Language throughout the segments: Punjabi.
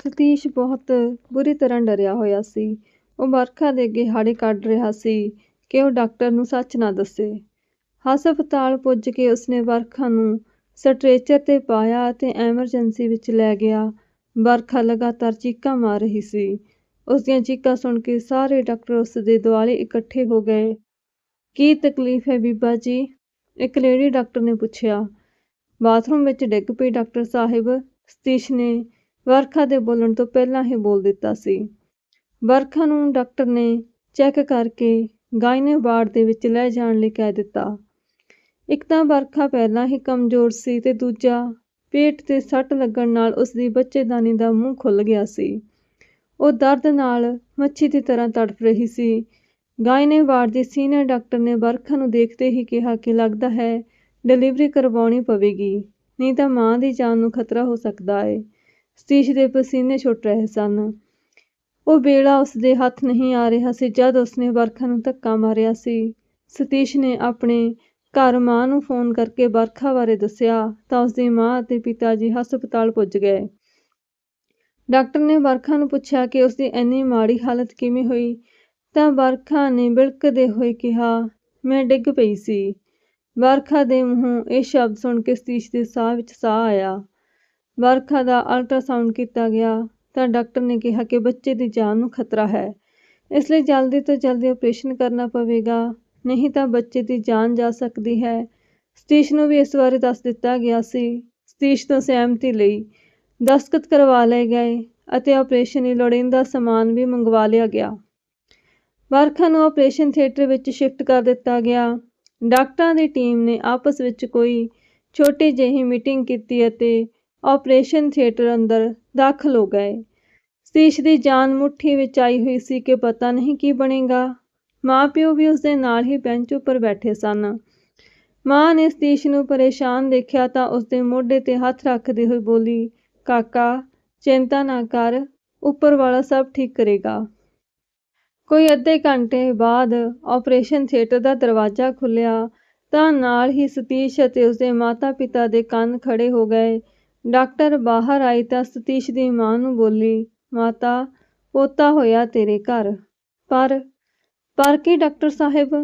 ਸਤੀਸ਼ ਬਹੁਤ ਬੁਰੀ ਤਰ੍ਹਾਂ ਡਰਿਆ ਹੋਇਆ ਸੀ। ਉਹ ਵਰਖਾ ਦੇ ਅੱਗੇ ਹਾੜੇ ਕੱਢ ਰਿਹਾ ਸੀ ਕਿ ਉਹ ਡਾਕਟਰ ਨੂੰ ਸੱਚ ਨਾ ਦੱਸੇ। ਹਸਪਤਾਲ ਪੁੱਜ ਕੇ ਉਸਨੇ ਵਰਖਾ ਨੂੰ ਸਟਰੈਚਰ 'ਤੇ ਪਾਇਆ ਅਤੇ ਐਮਰਜੈਂਸੀ ਵਿੱਚ ਲੈ ਗਿਆ। ਵਰਖਾ ਲਗਾਤਾਰ ਚੀਕਾਂ ਮਾਰ ਰਹੀ ਸੀ। ਉਸਦੀਆਂ ਚੀਕਾਂ ਸੁਣ ਕੇ ਸਾਰੇ ਡਾਕਟਰ ਉਸਦੇ ਦੁਆਲੇ ਇਕੱਠੇ ਹੋ ਗਏ। "ਕੀ ਤਕਲੀਫ਼ ਹੈ ਬੀਬਾ ਜੀ?" ਇੱਕ ਲੇਡੀ ਡਾਕਟਰ ਨੇ ਪੁੱਛਿਆ। "ਬਾਥਰੂਮ ਵਿੱਚ ਡਿੱਗ ਪਈ ਡਾਕਟਰ ਸਾਹਿਬ," ਸਤੀਸ਼ ਨੇ ਵਰਖਾ ਦੇ ਬੋਲਣ ਤੋਂ ਪਹਿਲਾਂ ਹੀ ਬੋਲ ਦਿੱਤਾ ਸੀ। ਵਰਖਾ ਨੂੰ ਡਾਕਟਰ ਨੇ ਚੈੱਕ ਕਰਕੇ ਗਾਇਨੇ ਵਾਰਡ ਦੇ ਵਿੱਚ ਲੈ ਜਾਣ ਲਈ ਕਹਿ ਦਿੱਤਾ। ਇੱਕ ਤਾਂ ਵਰਖਾ ਪਹਿਲਾਂ ਹੀ ਕਮਜ਼ੋਰ ਸੀ ਤੇ ਦੂਜਾ ਪੇਟ 'ਤੇ ਸੱਟ ਲੱਗਣ ਨਾਲ ਉਸਦੀ ਬੱਚੇਦਾਨੀ ਦਾ ਮੂੰਹ ਖੁੱਲ੍ਹ ਗਿਆ ਸੀ। ਉਹ ਦਰਦ ਨਾਲ ਮੱਛੀ ਦੀ ਤਰ੍ਹਾਂ ਤੜਫ ਰਹੀ ਸੀ। ਗਾਇਨੇ ਵਾਰਡ ਦੇ ਸੀਨੀਅਰ ਡਾਕਟਰ ਨੇ ਵਰਖਾ ਨੂੰ ਦੇਖਦੇ ਹੀ ਕਿਹਾ ਕਿ ਲੱਗਦਾ ਹੈ ਡਿਲੀਵਰੀ ਕਰਵਾਉਣੀ ਪਵੇਗੀ, ਨਹੀਂ ਤਾਂ ਮਾਂ ਦੀ ਜਾਨ ਨੂੰ ਖ਼ਤਰਾ ਹੋ ਸਕਦਾ ਹੈ ਸਤੀਸ਼ ਦੇ ਪਸੀਨੇ ਛੁੱਟ ਰਹੇ ਸਨ। ਉਹ ਵੇਲਾ ਉਸਦੇ ਹੱਥ ਨਹੀਂ ਆ ਰਿਹਾ ਸੀ ਜਦ ਉਸਨੇ ਵਰਖਾ ਨੂੰ ਧੱਕਾ ਮਾਰਿਆ ਸੀ। ਸਤੀਸ਼ ਨੇ ਆਪਣੇ ਘਰ ਮਾਂ ਨੂੰ ਫ਼ੋਨ ਕਰਕੇ ਵਰਖਾ ਬਾਰੇ ਦੱਸਿਆ ਤਾਂ ਉਸਦੀ ਮਾਂ ਅਤੇ ਪਿਤਾ ਜੀ ਹਸਪਤਾਲ ਪੁੱਜ ਗਏ। ਡਾਕਟਰ ਨੇ ਵਰਖਾ ਨੂੰ ਪੁੱਛਿਆ ਕਿ ਉਸਦੀ ਇੰਨੀ ਮਾੜੀ ਹਾਲਤ ਕਿਵੇਂ ਹੋਈ ਤਾਂ ਵਰਖਾ ਨੇ ਬਿਲਕਦੇ ਹੋਏ ਕਿਹਾ, "ਮੈਂ ਡਿੱਗ ਪਈ ਸੀ।" ਵਰਖਾ ਦੇ ਮੂੰਹੋਂ ਇਹ ਸ਼ਬਦ ਸੁਣ ਕੇ ਸਤੀਸ਼ ਦੇ ਸਾਹ ਵਿੱਚ ਸਾਹ ਆਇਆ। ਵਰਖਾ ਦਾ ਅਲਟਰਾਸਾਊਂਡ ਕੀਤਾ ਗਿਆ ਤਾਂ ਡਾਕਟਰ ਨੇ ਕਿਹਾ ਕਿ ਬੱਚੇ ਦੀ ਜਾਨ ਨੂੰ ਖ਼ਤਰਾ ਹੈ, ਇਸ ਲਈ ਜਲਦੀ ਤੋਂ ਜਲਦੀ ਆਪਰੇਸ਼ਨ ਕਰਨਾ ਪਵੇਗਾ, ਨਹੀਂ ਤਾਂ ਬੱਚੇ ਦੀ ਜਾਨ ਜਾ ਸਕਦੀ ਹੈ। ਸਤੀਸ਼ ਨੂੰ ਵੀ ਇਸ ਬਾਰੇ ਦੱਸ ਦਿੱਤਾ ਗਿਆ ਸੀ। ਸਤੀਸ਼ ਤੋਂ ਸਹਿਮਤੀ ਲਈ ਦਸਤਖਤ ਕਰਵਾ ਲਏ ਗਏ ਅਤੇ ਆਪਰੇਸ਼ਨ ਲਈ ਲੋੜੀਂਦਾ ਸਮਾਨ ਵੀ ਮੰਗਵਾ ਲਿਆ ਗਿਆ। ਵਰਖਾ ਨੂੰ ਆਪਰੇਸ਼ਨ ਥੀਏਟਰ ਵਿੱਚ ਸ਼ਿਫਟ ਕਰ ਦਿੱਤਾ ਗਿਆ। ਡਾਕਟਰਾਂ ਦੀ ਟੀਮ ਨੇ ਆਪਸ ਵਿੱਚ ਕੋਈ ਛੋਟੀ ਜਿਹੀ ਮੀਟਿੰਗ ਕੀਤੀ ਅਤੇ ਆਪਰੇਸ਼ਨ ਥੀਏਟਰ ਅੰਦਰ ਦਾਖ਼ਲ ਹੋ ਗਏ। ਸਤੀਸ਼ ਦੀ ਜਾਨ ਮੁੱਠੀ ਵਿੱਚ ਆਈ ਹੋਈ ਸੀ ਕਿ ਪਤਾ ਨਹੀਂ ਕੀ ਬਣੇਗਾ। ਮਾਂ-ਪਿਓ ਵੀ ਉਸਦੇ ਨਾਲ ਹੀ ਬੈਂਚ ਉੱਪਰ ਬੈਠੇ ਸਨ। ਮਾਂ ਨੇ ਸਤੀਸ਼ ਨੂੰ ਪਰੇਸ਼ਾਨ ਦੇਖਿਆ ਤਾਂ ਉਸਦੇ ਮੋਢੇ 'ਤੇ ਹੱਥ ਰੱਖਦੇ ਹੋਏ ਬੋਲੀ, "ਕਾਕਾ, ਚਿੰਤਾ ਨਾ ਕਰ, ਉੱਪਰ ਵਾਲਾ ਸਭ ਠੀਕ ਕਰੇਗਾ।" ਕੋਈ ਅੱਧੇ ਘੰਟੇ ਬਾਅਦ ਆਪਰੇਸ਼ਨ ਥੀਏਟਰ ਦਾ ਦਰਵਾਜ਼ਾ ਖੁੱਲਿਆ ਤਾਂ ਨਾਲ ਹੀ ਸਤੀਸ਼ ਅਤੇ ਉਸਦੇ ਮਾਤਾ-ਪਿਤਾ ਦੇ ਕੰਨ ਖੜੇ ਹੋ ਗਏ। ਡਾਕਟਰ ਬਾਹਰ ਆਈ ਤਾਂ ਸਤੀਸ਼ ਦੀ ਮਾਂ ਨੂੰ ਬੋਲੀ, "ਮਾਤਾ, ਪੋਤਾ ਹੋਇਆ ਤੇਰੇ ਘਰ।" "ਪਰ, ਪਰ ਕੀ ਡਾਕਟਰ ਸਾਹਿਬ?"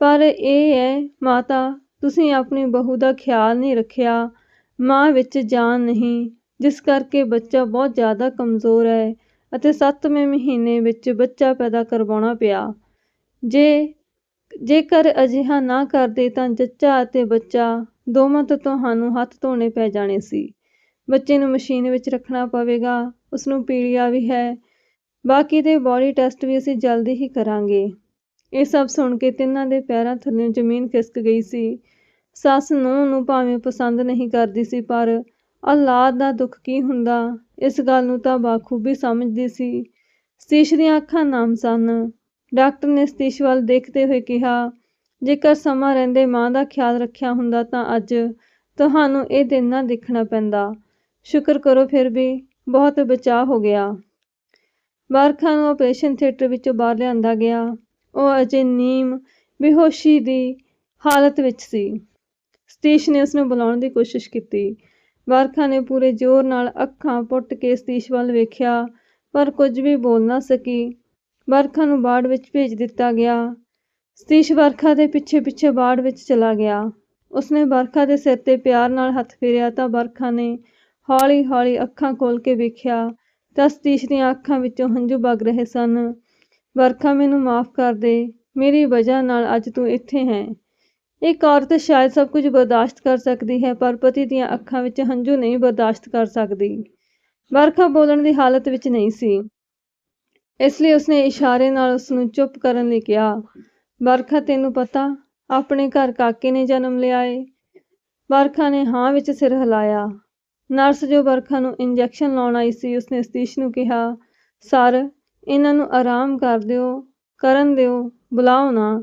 "ਪਰ ਇਹ ਏ ਮਾਤਾ, ਤੁਸੀਂ ਆਪਣੀ ਬਹੂ ਦਾ ਖ਼ਿਆਲ ਨਹੀਂ ਰੱਖਿਆ। ਮਾਂ ਵਿੱਚ ਜਾਨ ਨਹੀਂ, ਜਿਸ ਕਰਕੇ ਬੱਚਾ ਬਹੁਤ ਜ਼ਿਆਦਾ ਕਮਜ਼ੋਰ ਹੈ ਅਤੇ ਸੱਤਵੇਂ ਮਹੀਨੇ ਵਿੱਚ ਬੱਚਾ ਪੈਦਾ ਕਰਵਾਉਣਾ ਪਿਆ। ਜੇ ਜੇਕਰ ਅਜਿਹਾ ਨਾ ਕਰਦੇ ਤਾਂ ਜੱਚਾ ਅਤੇ ਬੱਚਾ ਦੋਵਾਂ ਤੋਂ ਤੁਹਾਨੂੰ ਹੱਥ ਧੋਣੇ ਪੈ ਜਾਣੇ ਸੀ। ਬੱਚੇ ਨੂੰ ਮਸ਼ੀਨ ਵਿੱਚ ਰੱਖਣਾ ਪਵੇਗਾ, ਉਸਨੂੰ ਪੀਲੀਆ ਵੀ ਹੈ। ਬਾਕੀ ਦੇ ਬਾਡੀ ਟੈਸਟ ਵੀ ਅਸੀਂ ਜਲਦੀ ਹੀ ਕਰਾਂਗੇ।" ਇਹ ਸਭ ਸੁਣ ਕੇ ਤਿੰਨਾਂ ਦੇ ਪੈਰਾਂ ਥੱਲੇ ਜ਼ਮੀਨ ਖਿਸਕ ਗਈ ਸੀ। ਸੱਸ ਨੂੰਹ ਨੂੰ ਭਾਵੇਂ ਪਸੰਦ ਨਹੀਂ ਕਰਦੀ ਸੀ ਪਰ ਔਲਾਦ ਦਾ ਦੁੱਖ ਕੀ ਹੁੰਦਾ, ਇਸ ਗੱਲ ਨੂੰ ਤਾਂ ਬਾਖੂਬੀ ਸਮਝਦੀ ਸੀ। ਸਤੀਸ਼ ਦੀਆਂ ਅੱਖਾਂ ਨਾਮ ਸਨ। ਡਾਕਟਰ ਨੇ ਸਤੀਸ਼ ਵੱਲ ਦੇਖਦੇ ਹੋਏ ਕਿਹਾ, "ਜੇਕਰ ਸਮਾਂ ਰਹਿੰਦੇ ਮਾਂ ਦਾ ਖ਼ਿਆਲ ਰੱਖਿਆ ਹੁੰਦਾ ਤਾਂ ਅੱਜ ਤੁਹਾਨੂੰ ਇਹ ਦਿਨ ਨਾ ਦੇਖਣਾ ਪੈਂਦਾ। ਸ਼ੁਕਰ ਕਰੋ ਫਿਰ ਵੀ ਬਹੁਤ ਬਚਾਅ ਹੋ ਗਿਆ।" ਵਰਖਾ ਨੂੰ ਆਪਰੇਸ਼ਨ ਥੀਏਟਰ ਵਿੱਚੋਂ ਬਾਹਰ ਲਿਆਂਦਾ ਗਿਆ। ਉਹ ਅਜੇ ਨੀਮ, ਬੇਹੋਸ਼ੀ ਦੀ ਹਾਲਤ ਵਿੱਚ ਸੀ। ਸਤੀਸ਼ ਨੇ ਉਸਨੂੰ ਬੁਲਾਉਣ ਦੀ ਕੋਸ਼ਿਸ਼ ਕੀਤੀ। ਵਰਖਾ ਨੇ ਪੂਰੇ ਜ਼ੋਰ ਨਾਲ ਅੱਖਾਂ ਪੁੱਟ ਕੇ ਸਤੀਸ਼ ਵੱਲ ਵੇਖਿਆ, ਪਰ ਕੁਝ ਵੀ ਬੋਲ ਨਾ ਸਕੀ। ਵਰਖਾ ਨੂੰ ਬਾੜ ਵਿੱਚ ਭੇਜ ਦਿੱਤਾ ਗਿਆ। ਸਤੀਸ਼ ਵਰਖਾ ਦੇ ਪਿੱਛੇ-ਪਿੱਛੇ ਬਾੜ ਵਿੱਚ ਚਲਾ ਗਿਆ। ਉਸਨੇ ਵਰਖਾ ਦੇ ਸਿਰ 'ਤੇ ਪਿਆਰ ਨਾਲ ਹੱਥ ਫੇਰਿਆ ਤਾਂ ਵਰਖਾ ਨੇ ਹੌਲੀ-ਹੌਲੀ ਅੱਖਾਂ ਖੋਲ੍ਹ ਕੇ ਵੇਖਿਆ ਤਾਂ ਸਤੀਸ਼ ਦੀਆਂ ਅੱਖਾਂ ਵਿੱਚੋਂ ਹੰਝੂ ਵਗ ਰਹੇ ਸਨ। "ਵਰਖਾ ਮੈਨੂੰ ਮਾਫ਼ ਕਰ ਦੇ, ਮੇਰੀ ਵਜ੍ਹਾ ਨਾਲ ਅੱਜ ਤੂੰ ਇੱਥੇ ਹੈਂ।" ਇੱਕ ਔਰਤ ਸ਼ਾਇਦ ਸਭ ਕੁਝ ਬਰਦਾਸ਼ਤ ਕਰ ਸਕਦੀ ਹੈ ਪਰ ਪਤੀ ਦੀਆਂ ਅੱਖਾਂ ਵਿੱਚ ਹੰਝੂ ਨਹੀਂ ਬਰਦਾਸ਼ਤ ਕਰ ਸਕਦੀ। ਵਰਖਾ ਬੋਲਣ ਦੀ ਹਾਲਤ ਵਿੱਚ ਨਹੀਂ ਸੀ, ਇਸ ਲਈ ਉਸਨੇ ਇਸ਼ਾਰੇ ਨਾਲ ਉਸਨੂੰ ਚੁੱਪ ਕਰਨ ਲਈ ਕਿਹਾ। "ਵਰਖਾ ਤੈਨੂੰ ਪਤਾ, ਆਪਣੇ ਘਰ ਕਾਕੇ ਨੇ ਜਨਮ ਲਿਆ ਏ?" ਵਰਖਾ ਨੇ ਹਾਂ ਵਿੱਚ ਸਿਰ ਹਿਲਾਇਆ। ਨਰਸ ਜੋ ਵਰਖਾ ਨੂੰ ਇੰਜੈਕਸ਼ਨ ਲਾਉਣ ਆਈ ਸੀ ਉਸਨੇ ਸਤੀਸ਼ ਨੂੰ ਕਿਹਾ, "ਸਰ, ਇਹਨਾਂ ਨੂੰ ਆਰਾਮ ਕਰ ਦਿਓ ਕਰਨ ਦਿਓ, ਬੁਲਾਓ ਨਾ।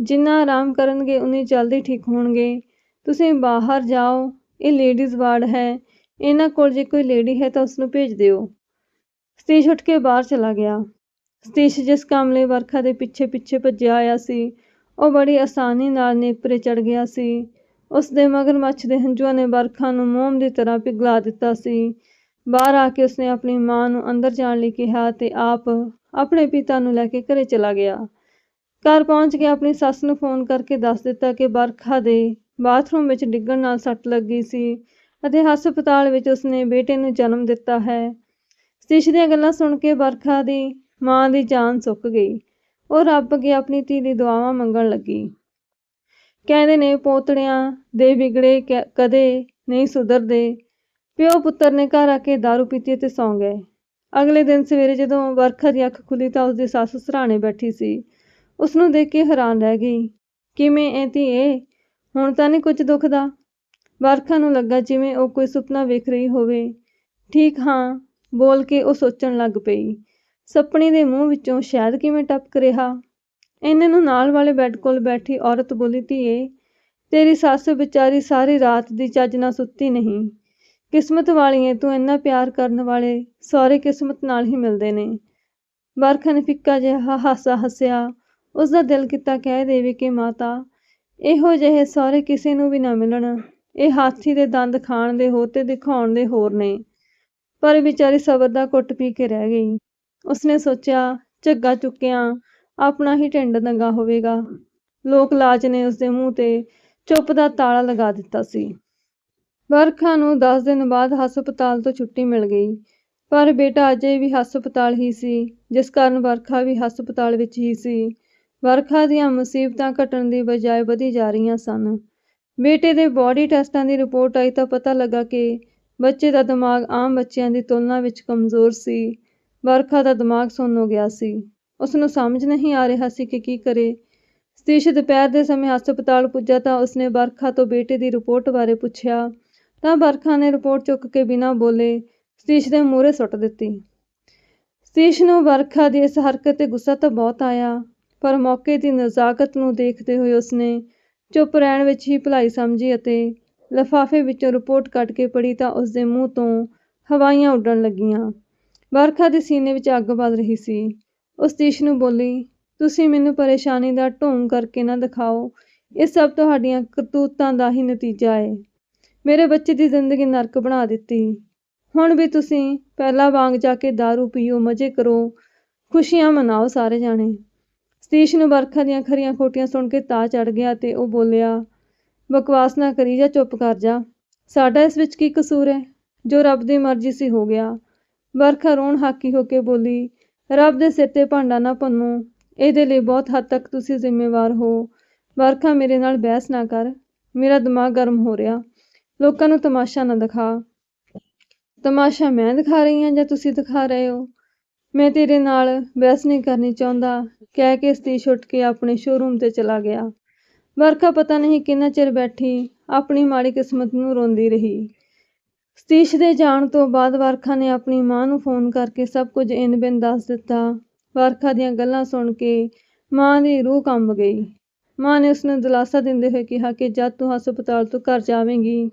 ਜਿੰਨਾ ਆਰਾਮ ਕਰਨਗੇ ਓਨੀ ਜਲਦੀ ਠੀਕ ਹੋਣਗੇ। ਤੁਸੀਂ ਬਾਹਰ ਜਾਓ, ਇਹ ਲੇਡੀਜ਼ ਵਾਰਡ ਹੈ, ਇਹਨਾਂ ਕੋਲ ਜੇ ਕੋਈ ਲੇਡੀ ਹੈ ਤਾਂ ਉਸਨੂੰ ਭੇਜ ਦਿਓ।" ਸਤੀਸ਼ ਉੱਠ ਕੇ ਬਾਹਰ ਚਲਾ ਗਿਆ। ਸਤੀਸ਼ ਜਿਸ ਕੰਮ ਲਈ ਵਰਖਾ ਦੇ ਪਿੱਛੇ-ਪਿੱਛੇ ਭੱਜਿਆ ਆਇਆ ਸੀ, ਉਹ ਬੜੀ ਆਸਾਨੀ ਨਾਲ ਨੇਪਰੇ ਚੜ੍ਹ ਗਿਆ ਸੀ। ਉਸਦੇ ਮਗਰਮੱਛ ਦੇ ਹੰਝੂਆਂ ਨੇ ਵਰਖਾ ਨੂੰ ਮੋਮ ਦੀ ਤਰ੍ਹਾਂ ਪਿਘਲਾ ਦਿੱਤਾ ਸੀ। ਬਾਹਰ ਆ ਕੇ ਉਸਨੇ ਆਪਣੀ ਮਾਂ ਨੂੰ ਅੰਦਰ ਜਾਣ ਲਈ ਕਿਹਾ ਤੇ ਆਪ ਆਪਣੇ ਪਿਤਾ ਨੂੰ ਲੈ ਕੇ ਘਰੇ ਚਲਾ ਗਿਆ ਘਰ ਪਹੁੰਚ ਕੇ ਆਪਣੀ ਸੱਸ ਨੂੰ ਫੋਨ ਕਰਕੇ ਦੱਸ ਦਿੱਤਾ ਕਿ ਵਰਖਾ ਦੇ ਬਾਥਰੂਮ ਵਿੱਚ ਡਿੱਗਣ ਨਾਲ ਸੱਟ ਲੱਗੀ ਸੀ ਅਤੇ ਹਸਪਤਾਲ ਵਿੱਚ ਉਸਨੇ ਬੇਟੇ ਨੂੰ ਜਨਮ ਦਿੱਤਾ ਹੈ ਸਤੀਸ਼ ਦੀਆਂ ਗੱਲਾਂ ਸੁਣ ਕੇ ਵਰਖਾ ਦੀ ਮਾਂ ਦੀ ਜਾਨ ਸੁੱਕ ਗਈ। ਉਹ ਰੱਬ ਅੱਗੇ ਆਪਣੀ ਧੀ ਦੀ ਦੁਆਵਾਂ ਮੰਗਣ ਲੱਗੀ। ਕਹਿੰਦੇ ਨੇ, ਪੋਤੜਿਆਂ ਦੇ ਵਿਗੜੇ ਕ- ਕਦੇ ਨਹੀਂ ਸੁਧਰਦੇ। ਪਿਓ ਪੁੱਤਰ ਨੇ ਘਰ ਆ ਕੇ दारू ਪੀਤੀ ਤੇ ਸੌਂ ਗਏ। ਅਗਲੇ ਦਿਨ ਸਵੇਰੇ ਜਦੋਂ ਵਰਖਾ ਦੀ ਅੱਖ ਖੁੱਲੀ ਤਾਂ ਉਸਦੀ ਸੱਸ ਸਰਾਣੇ ਬੈਠੀ ਸੀ। ਉਸ ਨੂੰ ਦੇਖ ਕੇ ਹੈਰਾਨ ਰਹਿ ਗਈ। ਕਿਵੇਂ ਐ ਧੀਏ ਹੁਣ ਤਾਂ ਨਹੀਂ ਕੁਝ ਦੁਖਦਾ? ਵਰਖਾ ਨੂੰ ਲੱਗਾ ਜਿਵੇਂ ਉਹ ਕੋਈ ਸੁਪਨਾ ਵੇਖ ਰਹੀ ਹੋਵੇ। ਠੀਕ ਹਾਂ, ਬੋਲ ਕੇ ਉਹ ਸੋਚਣ ਲੱਗ ਪਈ। ਸੱਪਣੀ ਦੇ ਮੂੰਹ ਵਿੱਚੋਂ ਸ਼ਾਇਦ ਕਿਵੇਂ ਟਪਕ ਰਿਹਾ? ਇੰਨੇ ਨੂੰ ਨਾਲ ਵਾਲੇ ਬੈੱਡ ਕੋਲ ਬੈਠੀ ਔਰਤ ਬੋਲੀ, ਧੀਏ, ਤੇਰੀ ਸੱਸ ਵਿਚਾਰੀ ਸਾਰੀ ਰਾਤ ਦੀ ਚੱਜ ਨਾਲ ਸੁੱਤੀ ਨਹੀਂ। ਕਿਸਮਤ ਵਾਲੀਏ ਏ ਤੂੰ ਇੰਨਾ ਪਿਆਰ ਕਰਨ ਵਾਲੇ ਸਾਰੇ ਕਿਸਮਤ ਨਾਲ ਹੀ ਮਿਲਦੇ ਨੇ। ਬਰਖਾ ਨੇ ਫਿੱਕਾ ਜਿਹਾ ਹਾਸਾ ਹੱਸਿਆ। ਉਸ ਦਾ ਦਿਲ ਕੀਤਾ ਕਹਿ ਦੇਵੇ ਕਿ, ਮਾਤਾ, ਇਹੋ ਜਿਹੇ ਸਾਰੇ ਕਿਸੇ ਨੂੰ ਵੀ ਨਾ ਮਿਲਣ। ਇਹ ਹਾਥੀ ਦੇ ਦੰਦ ਖਾਣ ਦੇ ਹੋਰ ਤੇ ਦਿਖਾਉਣ ਦੇ ਹੋਰ ਨੇ। ਪਰ ਵਿਚਾਰੀ ਸਬਰ ਦਾ ਘੁੱਟ ਪੀ ਕੇ ਰਹਿ ਗਈ। ਉਸਨੇ ਸੋਚਿਆ, ਝੱਗਾ ਚੁੱਕਿਆ, ਆਪਣਾ ਹੀ ਢਿੰਡ ਨੰਗਾ ਹੋਵੇਗਾ। ਲੋਕ ਲਾਜ ਨੇ ਉਸਦੇ ਮੂੰਹ ਤੇ ਚੁੱਪ ਦਾ ਤਾਲਾ ਲਗਾ ਦਿੱਤਾ ਸੀ। ਵਰਖਾ ਨੂੰ 10 ਦਿਨ ਬਾਅਦ ਹਸਪਤਾਲ ਤੋਂ ਛੁੱਟੀ ਮਿਲ ਗਈ। ਪਰ ਬੇਟਾ ਅਜੇ ਵੀ ਹਸਪਤਾਲ ਹੀ ਸੀ, ਜਿਸ ਕਾਰਨ ਵਰਖਾ ਵੀ ਹਸਪਤਾਲ ਵਿੱਚ ਹੀ ਸੀ। ਵਰਖਾ ਦੀਆਂ ਮੁਸੀਬਤਾਂ ਘਟਣ ਦੀ ਬਜਾਏ ਵਧੀ ਜਾ ਰਹੀਆਂ ਸਨ। ਬੇਟੇ ਦੇ ਬੋਡੀ ਟੈਸਟਾਂ ਦੀ ਰਿਪੋਰਟ ਆਈ ਤਾਂ ਪਤਾ ਲੱਗਾ ਕਿ ਬੱਚੇ ਦਾ ਦਿਮਾਗ ਆਮ ਬੱਚਿਆਂ ਦੀ ਤੁਲਨਾ ਵਿੱਚ ਕਮਜ਼ੋਰ ਸੀ। ਵਰਖਾ ਦਾ ਦਿਮਾਗ ਸੁੰਨ ਗਿਆ ਸੀ। ਉਸ ਨੂੰ ਸਮਝ ਨਹੀਂ ਆ ਰਿਹਾ ਸੀ ਕਿ ਕੀ ਕਰੇ। ਸਤੀਸ਼ ਦੁਪਹਿਰ ਦੇ ਸਮੇਂ ਹਸਪਤਾਲ ਪੁੱਜਾ ਤਾਂ ਉਸਨੇ ਵਰਖਾ ਤੋਂ ਬੇਟੇ ਦੀ ਰਿਪੋਰਟ ਬਾਰੇ ਪੁੱਛਿਆ। ਤਾਂ ਵਰਖਾ ਨੇ ਰਿਪੋਰਟ ਚੁੱਕ ਕੇ ਬਿਨਾਂ ਬੋਲੇ ਸਤੀਸ਼ ਦੇ ਮੂਹਰੇ ਸੁੱਟ ਦਿੱਤੀ। ਸਤੀਸ਼ ਨੂੰ ਵਰਖਾ ਦੀ ਇਸ ਹਰਕਤ ਤੇ ਗੁੱਸਾ ਤਾਂ ਬਹੁਤ ਆਇਆ, ਪਰ ਮੌਕੇ ਦੀ ਨਜ਼ਾਕਤ ਨੂੰ ਦੇਖਦੇ ਹੋਏ ਉਸਨੇ ਚੁੱਪ ਰਹਿਣ ਵਿੱਚ ਹੀ ਭਲਾਈ ਸਮਝੀ ਅਤੇ ਲਿਫਾਫੇ ਵਿੱਚੋਂ ਰਿਪੋਰਟ ਕੱਢ ਕੇ ਪੜ੍ਹੀ ਤਾਂ ਉਸਦੇ ਮੂੰਹ ਤੋਂ ਹਵਾਈਆਂ ਉੱਡਣ ਲੱਗੀਆਂ। ਵਰਖਾ ਦੇ ਸੀਨੇ ਵਿੱਚ ਅੱਗ ਬਲ ਰਹੀ ਸੀ। ਉਹ ਸਤੀਸ਼ ਨੂੰ ਬੋਲੀ, ਤੁਸੀਂ ਮੈਨੂੰ ਪਰੇਸ਼ਾਨੀ ਦਾ ਢੋਂਗ ਕਰਕੇ ਨਾ ਦਿਖਾਓ। ਇਹ ਸਭ ਤੁਹਾਡੀਆਂ ਕਰਤੂਤਾਂ ਦਾ ਹੀ ਨਤੀਜਾ ਹੈ ਮੇਰੇ ਬੱਚੇ ਦੀ ਜ਼ਿੰਦਗੀ ਨਰਕ ਬਣਾ ਦਿੱਤੀ। ਹੁਣ ਵੀ ਤੁਸੀਂ ਪਹਿਲਾਂ ਵਾਂਗ ਜਾ ਕੇ दारू ਪੀਓ, ਮਜ਼ੇ ਕਰੋ, ਖੁਸ਼ੀਆਂ ਮਨਾਓ ਸਾਰੇ ਜਾਣੇ। ਸਤੀਸ਼ ਨੂੰ ਵਰਖਾ ਦੀਆਂ ਖਰੀਆਂ ਖੋਟੀਆਂ ਸੁਣ ਕੇ ਤਾ ਚੜ ਗਿਆ ਤੇ ਉਹ ਬੋਲਿਆ, ਬਕਵਾਸ ਨਾ ਕਰੀ ਜਾ ਚੁੱਪ ਕਰ ਜਾ। ਸਾਡਾ ਇਸ ਵਿੱਚ ਕੀ ਕਸੂਰ ਹੈ ਜੋ ਰੱਬ ਦੀ ਮਰਜ਼ੀ ਸੀ ਹੋ ਗਿਆ। ਵਰਖਾ ਰੋਣ ਹਾਕੀ ਹੋ ਕੇ ਬੋਲੀ, ਰੱਬ ਦੇ ਸਿਰ ਤੇ ਭਾਂਡਾ ਨਾ ਭੰਨੋ, ਇਹਦੇ ਲਈ ਬਹੁਤ ਹੱਦ ਤੱਕ ਤੁਸੀਂ ਜ਼ਿੰਮੇਵਾਰ ਹੋ। ਵਰਖਾ ਮੇਰੇ ਨਾਲ ਬਹਿਸ ਨਾ ਕਰ, ਮੇਰਾ ਦਿਮਾਗ ਗਰਮ ਹੋ ਰਿਹਾ। ਲੋਕਾਂ ਨੂੰ ਤਮਾਸ਼ਾ ਨਾ ਦਿਖਾ। ਤਮਾਸ਼ਾ ਮੈਂ ਦਿਖਾ ਰਹੀ ਹਾਂ ਜਾਂ ਤੁਸੀਂ ਦਿਖਾ ਰਹੇ ਹੋ? ਮੈਂ ਤੇਰੇ ਨਾਲ ਬਹਿਸ ਨਹੀਂ ਕਰਨੀ ਚਾਹੁੰਦਾ। ਕਹਿ ਕੇ ਸਤੀਸ਼ ਉੱਠ ਕੇ ਆਪਣੇ ਸ਼ੋਰੂਮ ਤੇ ਚਲਾ ਗਿਆ। ਵਰਖਾ ਪਤਾ ਨਹੀਂ ਕਿੰਨਾ ਚਿਰ ਬੈਠੀ, ਆਪਣੀ ਮਾੜੀ ਕਿਸਮਤ ਨੂੰ ਰੋਂਦੀ ਰਹੀ। ਸਤੀਸ਼ ਦੇ ਜਾਣ ਤੋਂ ਬਾਅਦ ਵਰਖਾ ਨੇ ਆਪਣੀ ਮਾਂ ਨੂੰ ਫੋਨ ਕਰਕੇ ਸਭ ਕੁਝ ਇਨ ਬਿਨ ਦੱਸ ਦਿੱਤਾ। ਵਰਖਾ ਦੀਆਂ ਗੱਲਾਂ ਸੁਣ ਕੇ ਮਾਂ ਦੀ ਰੂਹ ਕੰਬ ਗਈ। ਮਾਂ ਨੇ ਉਸ ਨੂੰ ਦਿਲਾਸਾ ਦਿੰਦੇ ਹੋਏ ਕਿਹਾ ਕਿ ਜਦ ਤੂੰ ਹਸਪਤਾਲ ਤੋਂ ਘਰ ਜਾਵੇਂਗੀ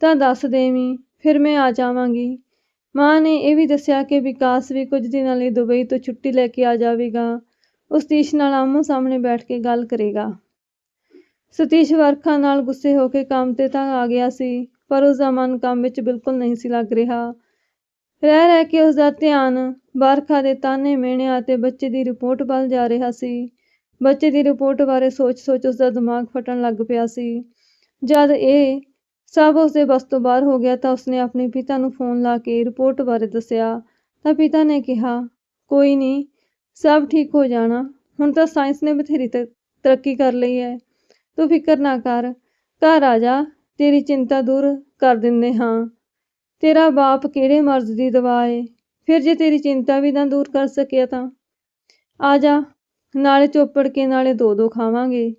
ਤਾਂ ਦੱਸ ਦੇਵੀਂ, ਫਿਰ ਮੈਂ ਆ ਜਾਵਾਂਗੀ। ਮਾਂ ਨੇ ਇਹ ਵੀ ਦੱਸਿਆ ਕਿ ਵਿਕਾਸ ਵੀ ਕੁਝ ਦਿਨਾਂ ਲਈ ਦੁਬਈ ਤੋਂ ਛੁੱਟੀ ਲੈ ਕੇ ਆ ਜਾਵੇਗਾ। ਉਹ ਸਤੀਸ਼ ਨਾਲ ਆਮੋ ਸਾਹਮਣੇ ਬੈਠ ਕੇ ਗੱਲ ਕਰੇਗਾ। ਸਤੀਸ਼ ਵਰਖਾ ਨਾਲ ਗੁੱਸੇ ਹੋ ਕੇ ਕੰਮ ਤੇ ਤਾਂ ਆ ਗਿਆ ਸੀ। ਪਰ ਉਸ ਦਾ ਮਨ ਕੰਮ ਵਿੱਚ ਬਿਲਕੁਲ ਨਹੀਂ ਸੀ ਲੱਗ ਰਿਹਾ। ਰਹਿ ਰਹਿ ਕੇ ਉਸ ਦਾ ਧਿਆਨ ਵਰਖਾ ਦੇ ਤਾਨੇ ਮਿਹਣਿਆਂ ਅਤੇ ਬੱਚੇ ਦੀ ਰਿਪੋਰਟ ਵੱਲ ਜਾ ਰਿਹਾ ਸੀ। ਬੱਚੇ ਦੀ ਰਿਪੋਰਟ ਬਾਰੇ ਸੋਚ-ਸੋਚ ਉਸ ਦਾ ਦਿਮਾਗ ਫਟਣ ਲੱਗ ਪਿਆ ਸੀ। ਜਦ ਇਹ ਸਭ ਉਸਦੇ ਬਸ ਤੋਂ ਬਾਹਰ ਹੋ ਗਿਆ ਤਾਂ ਉਸਨੇ ਆਪਣੇ ਪਿਤਾ ਨੂੰ ਫੋਨ ਲਾ ਕੇ ਰਿਪੋਰਟ ਬਾਰੇ ਦੱਸਿਆ। ਤਾਂ ਪਿਤਾ ਨੇ ਕਿਹਾ, ਕੋਈ ਨਹੀਂ, ਸਭ ਠੀਕ ਹੋ ਜਾਣਾ। ਹੁਣ ਤਾਂ ਸਾਇੰਸ ਨੇ ਬਥੇਰੀ ਤ- ਤਰੱਕੀ ਕਰ ਲਈ ਹੈ। ਤੂੰ ਫਿਕਰ ਨਾ ਕਰ। ਘਰ ਆ ਜਾ। ਤੇਰੀ ਚਿੰਤਾ ਦੂਰ ਕਰ ਦਿੰਦੇ ਹਾਂ। ਤੇਰਾ ਬਾਪ ਕਿਹੜੇ ਮਰਜ਼ ਦੀ ਦਵਾ ਏ? ਫਿਰ ਜੇ ਤੇਰੀ ਚਿੰਤਾ ਵੀ ਨਾ ਦੂਰ ਕਰ ਸਕਿਆ ਤਾਂ? ਆ ਜਾ, ਨਾਲੇ ਚੋਪੜ ਕੇ ਨਾਲੇ ਦੋ ਦੋ ਖਾਵਾਂਗੇ।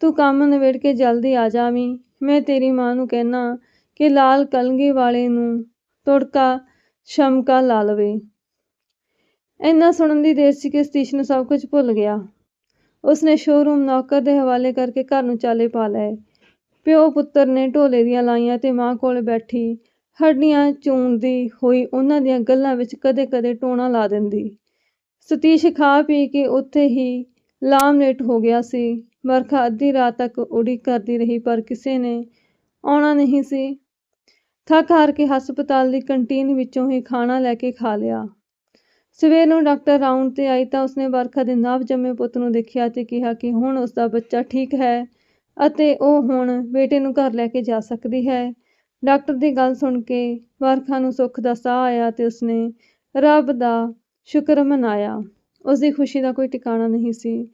ਤੂੰ ਕੰਮ ਨਿਬੇੜ ਕੇ ਜਲਦੀ ਆ ਜਾਵੀਂ ਮੈਂ ਤੇਰੀ ਮਾਂ ਨੂੰ ਕਹਿਣਾ ਕਿ ਲਾਲ ਕਲਗੀ ਵਾਲੇ ਨੂੰ ਤੁੜਕਾ, ਸ਼ਮਕਾ ਲਾ ਲਵੇ। ਇੰਨਾ ਸੁਣਨ ਦੀ ਦੇਰ ਸੀ ਕਿ ਸਤੀਸ਼ ਨੂੰ ਸਭ ਕੁਝ ਭੁੱਲ ਗਿਆ। ਉਸਨੇ ਸ਼ੋਰੂਮ ਨੌਕਰ ਦੇ ਹਵਾਲੇ ਕਰਕੇ ਘਰ ਨੂੰ ਚਾਲੇ ਪਾ ਲਏ। ਪਿਓ ਪੁੱਤਰ ਨੇ ਢੋਲੇ ਦੀਆਂ ਲਾਈਆਂ ਤੇ ਮਾਂ ਕੋਲ ਬੈਠੀ, ਹੱਡੀਆਂ ਚੂੰਦੀ ਹੋਈ ਉਹਨਾਂ ਦੀਆਂ ਗੱਲਾਂ ਵਿੱਚ ਕਦੇ-ਕਦੇ ਟੋਣਾ ਲਾ ਦਿੰਦੀ। ਸਤੀਸ਼ ਖਾ ਪੀ ਕੇ ਉੱਥੇ ਹੀ ਲਾਮਲੇਟ ਹੋ ਗਿਆ ਸੀ। ਵਰਖਾ ਅੱਧੀ ਰਾਤ ਤੱਕ ਉਡੀਕ ਕਰਦੀ ਰਹੀ, ਪਰ ਕਿਸੇ ਨੇ ਆਉਣਾ ਨਹੀਂ ਸੀ। ਥੱਕ ਹਾਰ ਕੇ ਹਸਪਤਾਲ ਦੀ ਕੰਟੀਨ ਵਿੱਚੋਂ ਹੀ ਖਾਣਾ ਲੈ ਕੇ ਖਾ ਲਿਆ। ਸਵੇਰ ਨੂੰ ਡਾਕਟਰ ਰਾਊਂਡ ਤੇ ਆਈ ਤਾਂ ਉਸਨੇ ਵਰਖਾ ਦੇ ਨਵ ਜੰਮੇ ਪੁੱਤ ਨੂੰ ਦੇਖਿਆ ਤੇ ਕਿਹਾ ਕਿ ਹੁਣ ਉਸਦਾ ਬੱਚਾ ਠੀਕ ਹੈ। ਅਤੇ ਉਹ ਹੁਣ ਬੇਟੇ ਨੂੰ ਘਰ ਲੈ ਕੇ ਜਾ ਸਕਦੀ ਹੈ। ਡਾਕਟਰ ਦੀ ਗੱਲ ਸੁਣ ਕੇ ਵਰਖਾ ਨੂੰ ਸੁੱਖ ਦਾ ਸਾਹ ਆਇਆ ਤੇ ਉਸਨੇ ਰੱਬ ਦਾ ਸ਼ੁਕਰ ਮਨਾਇਆ। ਉਸਦੀ ਖੁਸ਼ੀ ਦਾ ਕੋਈ ਟਿਕਾਣਾ ਨਹੀਂ ਸੀ।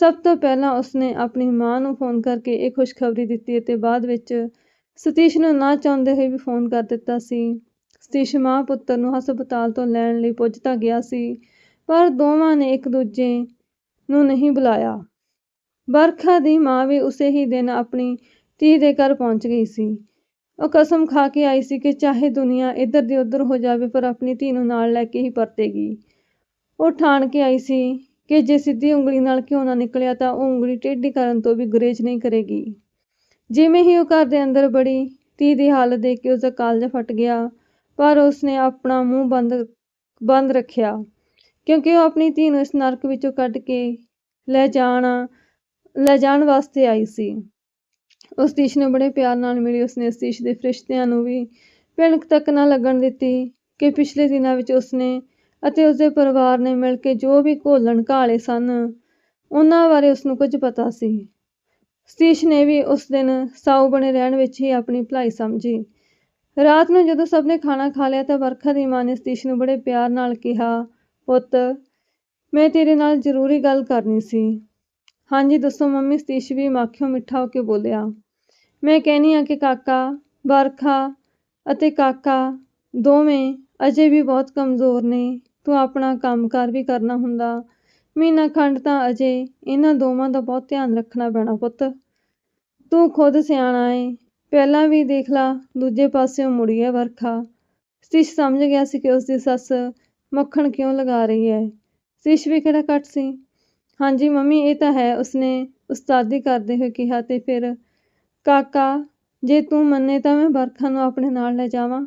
ਸਭ ਤੋਂ ਪਹਿਲਾਂ ਉਸਨੇ ਆਪਣੀ ਮਾਂ ਨੂੰ ਫੋਨ ਕਰਕੇ ਇਹ ਖੁਸ਼ਖਬਰੀ ਦਿੱਤੀ ਅਤੇ ਬਾਅਦ ਵਿੱਚ ਸਤੀਸ਼ ਨੂੰ ਨਾ ਚਾਹੁੰਦੇ ਹੋਏ ਵੀ ਫੋਨ ਕਰ ਦਿੱਤਾ ਸੀ। ਸਤੀਸ਼ ਮਾਂ ਪੁੱਤਰ ਨੂੰ ਹਸਪਤਾਲ ਤੋਂ ਲੈਣ ਲਈ ਪੁੱਜ ਤਾਂ ਗਿਆ ਸੀ, ਪਰ ਦੋਵਾਂ ਨੇ ਇੱਕ ਦੂਜੇ ਨੂੰ ਨਹੀਂ ਬੁਲਾਇਆ। ਵਰਖਾ ਦੀ ਮਾਂ ਵੀ ਉਸੇ ਹੀ ਦਿਨ ਆਪਣੀ ਧੀ ਦੇ ਘਰ ਪਹੁੰਚ ਗਈ ਸੀ। ਉਹ ਕਸਮ ਖਾ ਕੇ ਆਈ ਸੀ ਕਿ ਚਾਹੇ ਦੁਨੀਆ ਇੱਧਰ ਦੀ ਉੱਧਰ ਹੋ ਜਾਵੇ, ਪਰ ਆਪਣੀ ਧੀ ਨੂੰ ਨਾਲ ਲੈ ਕੇ ਹੀ ਪਰਤੇਗੀ। ਉਹ ਠਾਣ ਕੇ ਆਈ ਸੀ ਕਿ ਜੇ ਸਿੱਧੀ ਉਂਗਲੀ ਨਾਲ ਘਿਓ ਨਾ ਨਿਕਲਿਆ ਤਾਂ ਉਹ ਉਂਗਲੀ ਟੇਢੀ ਕਰਨ ਤੋਂ ਵੀ ਗੁਰੇਜ਼ ਨਹੀਂ ਕਰੇਗੀ। ਜਿਵੇਂ ਹੀ ਉਹ ਘਰ ਦੇ ਅੰਦਰ ਬੜੀ ਧੀ ਦੀ ਹਾਲਤ ਦੇਖ ਕੇ ਉਸਦਾ ਕਾਲਜਾ ਫਟ ਗਿਆ, ਪਰ ਉਸਨੇ ਆਪਣਾ ਮੂੰਹ ਬੰਦ ਬੰਦ ਰੱਖਿਆ, ਕਿਉਂਕਿ ਉਹ ਆਪਣੀ ਧੀ ਨੂੰ ਇਸ ਨਰਕ ਵਿੱਚੋਂ ਕੱਢ ਕੇ ਲੈ ਜਾਣਾ ਲੈ ਜਾਣ ਵਾਸਤੇ ਆਈ ਸੀ। ਉਸ ਸਤੀਸ਼ ਨੂੰ ਬੜੇ ਪਿਆਰ ਨਾਲ ਮਿਲੀ। ਉਸਨੇ ਸਤੀਸ਼ ਦੇ ਫਰਿਸ਼ਤਿਆਂ ਨੂੰ ਵੀ ਭਿਣਕ ਤੱਕ ਨਾ ਲੱਗਣ ਦਿੱਤੀ ਕਿ ਪਿਛਲੇ ਦਿਨਾਂ ਵਿੱਚ ਉਸਨੇ ਅਤੇ ਉਸਦੇ ਪਰਿਵਾਰ ਨੇ ਮਿਲ ਕੇ ਜੋ ਵੀ ਘੋਲਣ ਘਾਲੇ ਸਨ, ਉਹਨਾਂ ਬਾਰੇ ਉਸਨੂੰ ਕੁਝ ਪਤਾ ਸੀ। ਸਤੀਸ਼ ਨੇ ਵੀ ਉਸ ਦਿਨ ਸਾਊ ਬਣੇ ਰਹਿਣ ਵਿੱਚ ਹੀ ਆਪਣੀ ਭਲਾਈ ਸਮਝੀ। ਰਾਤ ਨੂੰ ਜਦੋਂ ਸਭ ਨੇ ਖਾਣਾ ਖਾ ਲਿਆ ਤਾਂ ਵਰਖਾ ਦੀ ਮਾਂ ਨੇ ਸਤੀਸ਼ ਨੂੰ ਬੜੇ ਪਿਆਰ ਨਾਲ ਕਿਹਾ, ਪੁੱਤ, ਮੈਂ ਤੇਰੇ ਨਾਲ ਜ਼ਰੂਰੀ ਗੱਲ ਕਰਨੀ ਸੀ। ਹਾਂਜੀ, ਦੱਸੋ ਮੰਮੀ, ਸਤੀਸ਼ ਵੀ ਮਾਖਿਓ ਮਿੱਠਾ ਹੋ ਕੇ ਬੋਲਿਆ। ਮੈਂ ਕਹਿਨੀ ਆ ਕਿ ਕਾਕਾ, ਵਰਖਾ ਅਤੇ ਕਾਕਾ ਦੋਵੇਂ ਅਜੇ ਵੀ ਬਹੁਤ ਕਮਜ਼ੋਰ ਨੇ। ਤੂੰ ਆਪਣਾ ਕੰਮਕਾਰ ਵੀ ਕਰਨਾ ਹੁੰਦਾ। ਮਹੀਨਾ ਖੰਡ ਤਾਂ ਅਜੇ ਇਹਨਾਂ ਦੋਵਾਂ ਦਾ ਬਹੁਤ ਧਿਆਨ ਰੱਖਣਾ ਪੈਣਾ ਪੁੱਤ। ਤੂੰ ਖੁਦ ਸਿਆਣਾ ਏ। ਪਹਿਲਾਂ ਵੀ ਦੇਖ ਲਾ, ਦੂਜੇ ਪਾਸਿਓਂ ਮੁੜੀ ਹੈ ਵਰਖਾ। ਸਤੀਸ਼ ਸਮਝ ਗਿਆ ਸੀ ਕਿ ਉਸਦੀ ਸੱਸ ਮੱਖਣ ਕਿਉਂ ਲਗਾ ਰਹੀ ਹੈ ਸਤੀਸ਼ ਵੀ ਕਿਹੜਾ ਘੱਟ ਸੀ? ਹਾਂਜੀ, ਮੰਮੀ, ਇਹ ਤਾਂ ਹੈ। ਉਸਨੇ ਉਸਤਾਦੀ ਕਰਦੇ ਹੋਏ ਕਿਹਾ ਤੇ ਫਿਰ, ਕਾਕਾ, ਜੇ ਤੂੰ ਮੰਨੇ ਤਾਂ ਮੈਂ ਵਰਖਾ ਨੂੰ ਆਪਣੇ ਨਾਲ ਲੈ ਜਾਵਾਂ।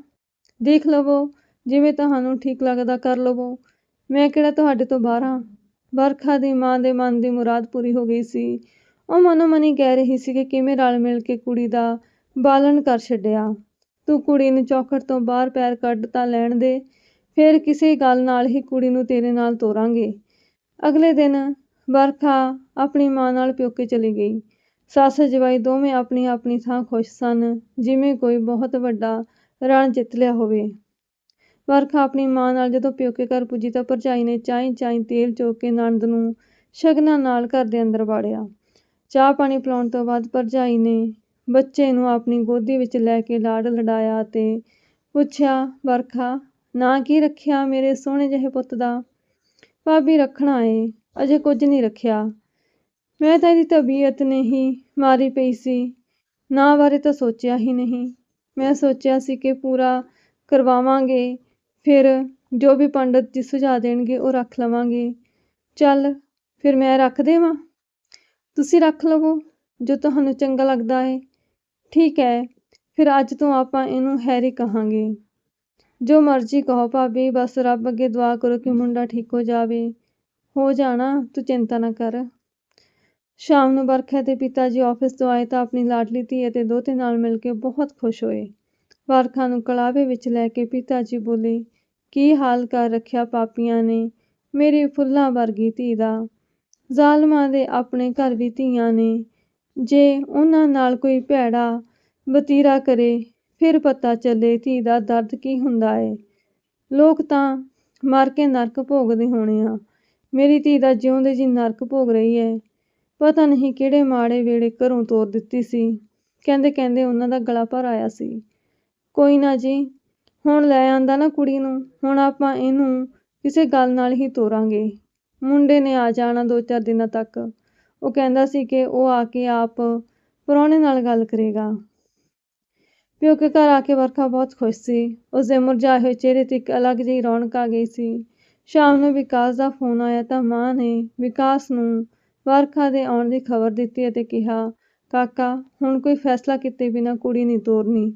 ਦੇਖ ਲਵੋ, ਜਿਵੇਂ ਤੁਹਾਨੂੰ ਠੀਕ ਲੱਗਦਾ ਕਰ ਲਵੋ। ਮੈਂ ਕਿਹੜਾ ਤੁਹਾਡੇ ਤੋਂ ਬਾਹਰ ਹਾਂ ਵਰਖਾ ਦੀ ਮਾਂ ਦੇ ਮਨ ਦੀ ਮੁਰਾਦ ਪੂਰੀ ਹੋ ਗਈ ਸੀ। ਉਹ ਮਨੋ ਮਨੀ ਕਹਿ ਰਹੀ ਸੀ ਕਿ ਕਿਵੇਂ ਰਲ ਮਿਲ ਕੇ ਕੁੜੀ ਦਾ ਬਾਲਣ ਕਰ ਛੱਡਿਆ। ਤੂੰ ਕੁੜੀ ਨੂੰ ਚੌਖਟ ਤੋਂ ਬਾਹਰ ਪੈਰ ਕੱਢ ਤਾਂ ਲੈਣ ਦੇ, ਫਿਰ ਕਿਸੇ ਗੱਲ ਨਾਲ ਹੀ ਕੁੜੀ ਨੂੰ ਤੇਰੇ ਨਾਲ ਤੋਰਾਂਗੇ। ਅਗਲੇ ਦਿਨ ਵਰਖਾ ਆਪਣੀ ਮਾਂ ਨਾਲ ਪਿਓਕੇ ਚਲੀ ਗਈ। ਸੱਸ ਜਵਾਈ ਦੋਵੇਂ ਆਪਣੀ ਆਪਣੀ ਥਾਂ ਖੁਸ਼ ਸਨ, ਜਿਵੇਂ ਕੋਈ ਬਹੁਤ ਵੱਡਾ ਰਣ ਜਿੱਤ ਲਿਆ ਹੋਵੇ। ਵਰਖਾ ਆਪਣੀ ਮਾਂ ਨਾਲ ਜਦੋਂ ਪਿਓਕੇ ਘਰ ਪੁੱਜੀ ਤਾਂ ਭਰਜਾਈ ਨੇ ਚਾਈ ਚਾਈ ਤੇਲ ਚੋਕ ਕੇ ਨੰਦ ਨੂੰ ਸ਼ਗਨਾਂ ਨਾਲ ਘਰ ਦੇ ਅੰਦਰ ਵਾੜਿਆ। ਚਾਹ ਪਾਣੀ ਪਿਲਾਉਣ ਤੋਂ ਬਾਅਦ ਭਰਜਾਈ ਨੇ ਬੱਚੇ ਨੂੰ ਆਪਣੀ ਗੋਦੀ ਵਿੱਚ ਲੈ ਕੇ ਲਾੜ ਲੜਾਇਆ ਤੇ ਪੁੱਛਿਆ, ਵਰਖਾ, ਨਾਂ ਕੀ ਰੱਖਿਆ ਮੇਰੇ ਸੋਹਣੇ ਜਿਹੇ ਪੁੱਤ ਦਾ? ਭਾਬੀ ਰੱਖਣਾ ਏ। ਅਜੇ ਕੁਝ ਨਹੀਂ ਰੱਖਿਆ। ਮੈਂ ਤਾਂ ਇਹਦੀ ਤਬੀਅਤ ਨੇ ਹੀ ਮਾਰੀ ਪਈ ਸੀ। ਨਾਂ ਬਾਰੇ ਤਾਂ ਸੋਚਿਆ ਹੀ ਨਹੀਂ। ਮੈਂ ਸੋਚਿਆ ਸੀ ਕਿ ਪੂਰਾ ਕਰਵਾਵਾਂਗੇ, ਫਿਰ ਜੋ ਵੀ ਪੰਡਤ ਜੀ ਸੁਝਾਅ ਦੇਣਗੇ ਉਹ ਰੱਖ ਲਵਾਂਗੇ। ਚੱਲ, ਫਿਰ ਮੈਂ ਰੱਖ ਦੇਵਾਂ? ਤੁਸੀਂ ਰੱਖ ਲਵੋ, ਜੋ ਤੁਹਾਨੂੰ ਚੰਗਾ ਲੱਗਦਾ ਹੈ ਠੀਕ ਹੈ, ਫਿਰ ਅੱਜ ਤੋਂ ਆਪਾਂ ਇਹਨੂੰ ਹੈਰੀ ਕਹਾਂਗੇ। ਜੋ ਮਰਜ਼ੀ ਕਹੋ ਭਾਬੀ, ਬਸ ਰੱਬ ਅੱਗੇ ਦੁਆ ਕਰੋ ਕਿ ਮੁੰਡਾ ਠੀਕ ਹੋ ਜਾਵੇ। ਹੋ ਜਾਣਾ, ਤੂੰ ਚਿੰਤਾ ਨਾ ਕਰ। ਸ਼ਾਮ ਨੂੰ ਵਰਖਾ ਦੇ ਪਿਤਾ ਜੀ ਆਫਿਸ ਤੋਂ ਆਏ ਤਾਂ ਆਪਣੀ ਲਾਡਲੀ ਧੀ ਅਤੇ ਦੋਤੇ ਨਾਲ ਮਿਲ ਕੇ ਬਹੁਤ ਖੁਸ਼ ਹੋਏ। ਵਰਖਾ ਨੂੰ ਕਲਾਵੇ ਵਿੱਚ ਲੈ ਕੇ ਪਿਤਾ ਜੀ ਬੋਲੇ, ਕੀ ਹਾਲ ਕਰ ਰੱਖਿਆ ਪਾਪੀਆਂ ਨੇ? ਮੇਰੀ ਫੁੱਲਾਂ ਵਰਗੀ ਧੀ ਦਾ। ਜ਼ਾਲਮਾਂ ਦੇ ਆਪਣੇ ਘਰ ਵੀ ਧੀਆਂ ਨੇ। ਜੇ ਉਹਨਾਂ ਨਾਲ ਕੋਈ ਭੈੜਾ ਬਤੀਰਾ ਕਰੇ, ਫਿਰ ਪਤਾ ਚੱਲੇ ਧੀ ਦਾ ਦਰਦ ਕੀ ਹੁੰਦਾ ਏ। ਲੋਕ ਤਾਂ ਮਰ ਕੇ ਨਰਕ ਭੋਗਦੇ ਹੋਣੇ ਆ। ਮੇਰੀ ਧੀ ਦਾ ਜਿਉਂਦੇ ਜੀ ਨਰਕ ਭੋਗ ਰਹੀ ਹੈ। ਪਤਾ ਨਹੀਂ ਕਿਹੜੇ ਮਾੜੇ ਵੇਲੇ ਘਰੋਂ ਤੋਰ ਦਿੱਤੀ ਸੀ। ਕਹਿੰਦੇ ਕਹਿੰਦੇ ਉਹਨਾਂ ਦਾ ਗਲਾ ਭਰ ਆਇਆ ਸੀ। ਕੋਈ ਨਾ ਜੀ, ਹੁਣ ਲੈ ਆਂਦਾ ਨਾ ਕੁੜੀ ਨੂੰ, ਹੁਣ ਆਪਾਂ ਇਹਨੂੰ ਕਿਸੇ ਗੱਲ ਨਾਲ ਹੀ ਤੋਰਾਂਗੇ। ਮੁੰਡੇ ਨੇ ਆ ਜਾਣਾ ਦੋ ਚਾਰ ਦਿਨਾਂ ਤੱਕ। ਉਹ ਕਹਿੰਦਾ ਸੀ ਕਿ ਉਹ ਆ ਕੇ ਆਪ ਪ੍ਰਾਹੁਣੇ ਨਾਲ ਗੱਲ ਕਰੇਗਾ। ਪਿਓਕੇ ਘਰ ਆ ਕੇ ਵਰਖਾ ਬਹੁਤ ਖੁਸ਼ ਸੀ। ਉਸਦੇ ਮੁਰਝਾਏ ਹੋਏ ਚਿਹਰੇ ਤੇ ਇੱਕ ਅਲੱਗ ਜਿਹੀ ਰੌਣਕ ਆ ਗਈ ਸੀ। ਸ਼ਾਮ ਨੂੰ ਵਿਕਾਸ ਦਾ ਫੋਨ ਆਇਆ ਤਾਂ ਮਾਂ ਨੇ ਵਿਕਾਸ ਨੂੰ ਵਰਖਾ ਦੇ ਆਉਣ ਦੀ ਖਬਰ ਦਿੱਤੀ ਅਤੇ ਕਿਹਾ, ਕਾਕਾ, ਹੁਣ ਕੋਈ ਫੈਸਲਾ ਕੀਤੇ ਬਿਨਾਂ ਕੁੜੀ ਨਹੀਂ ਤੋਰਨੀ।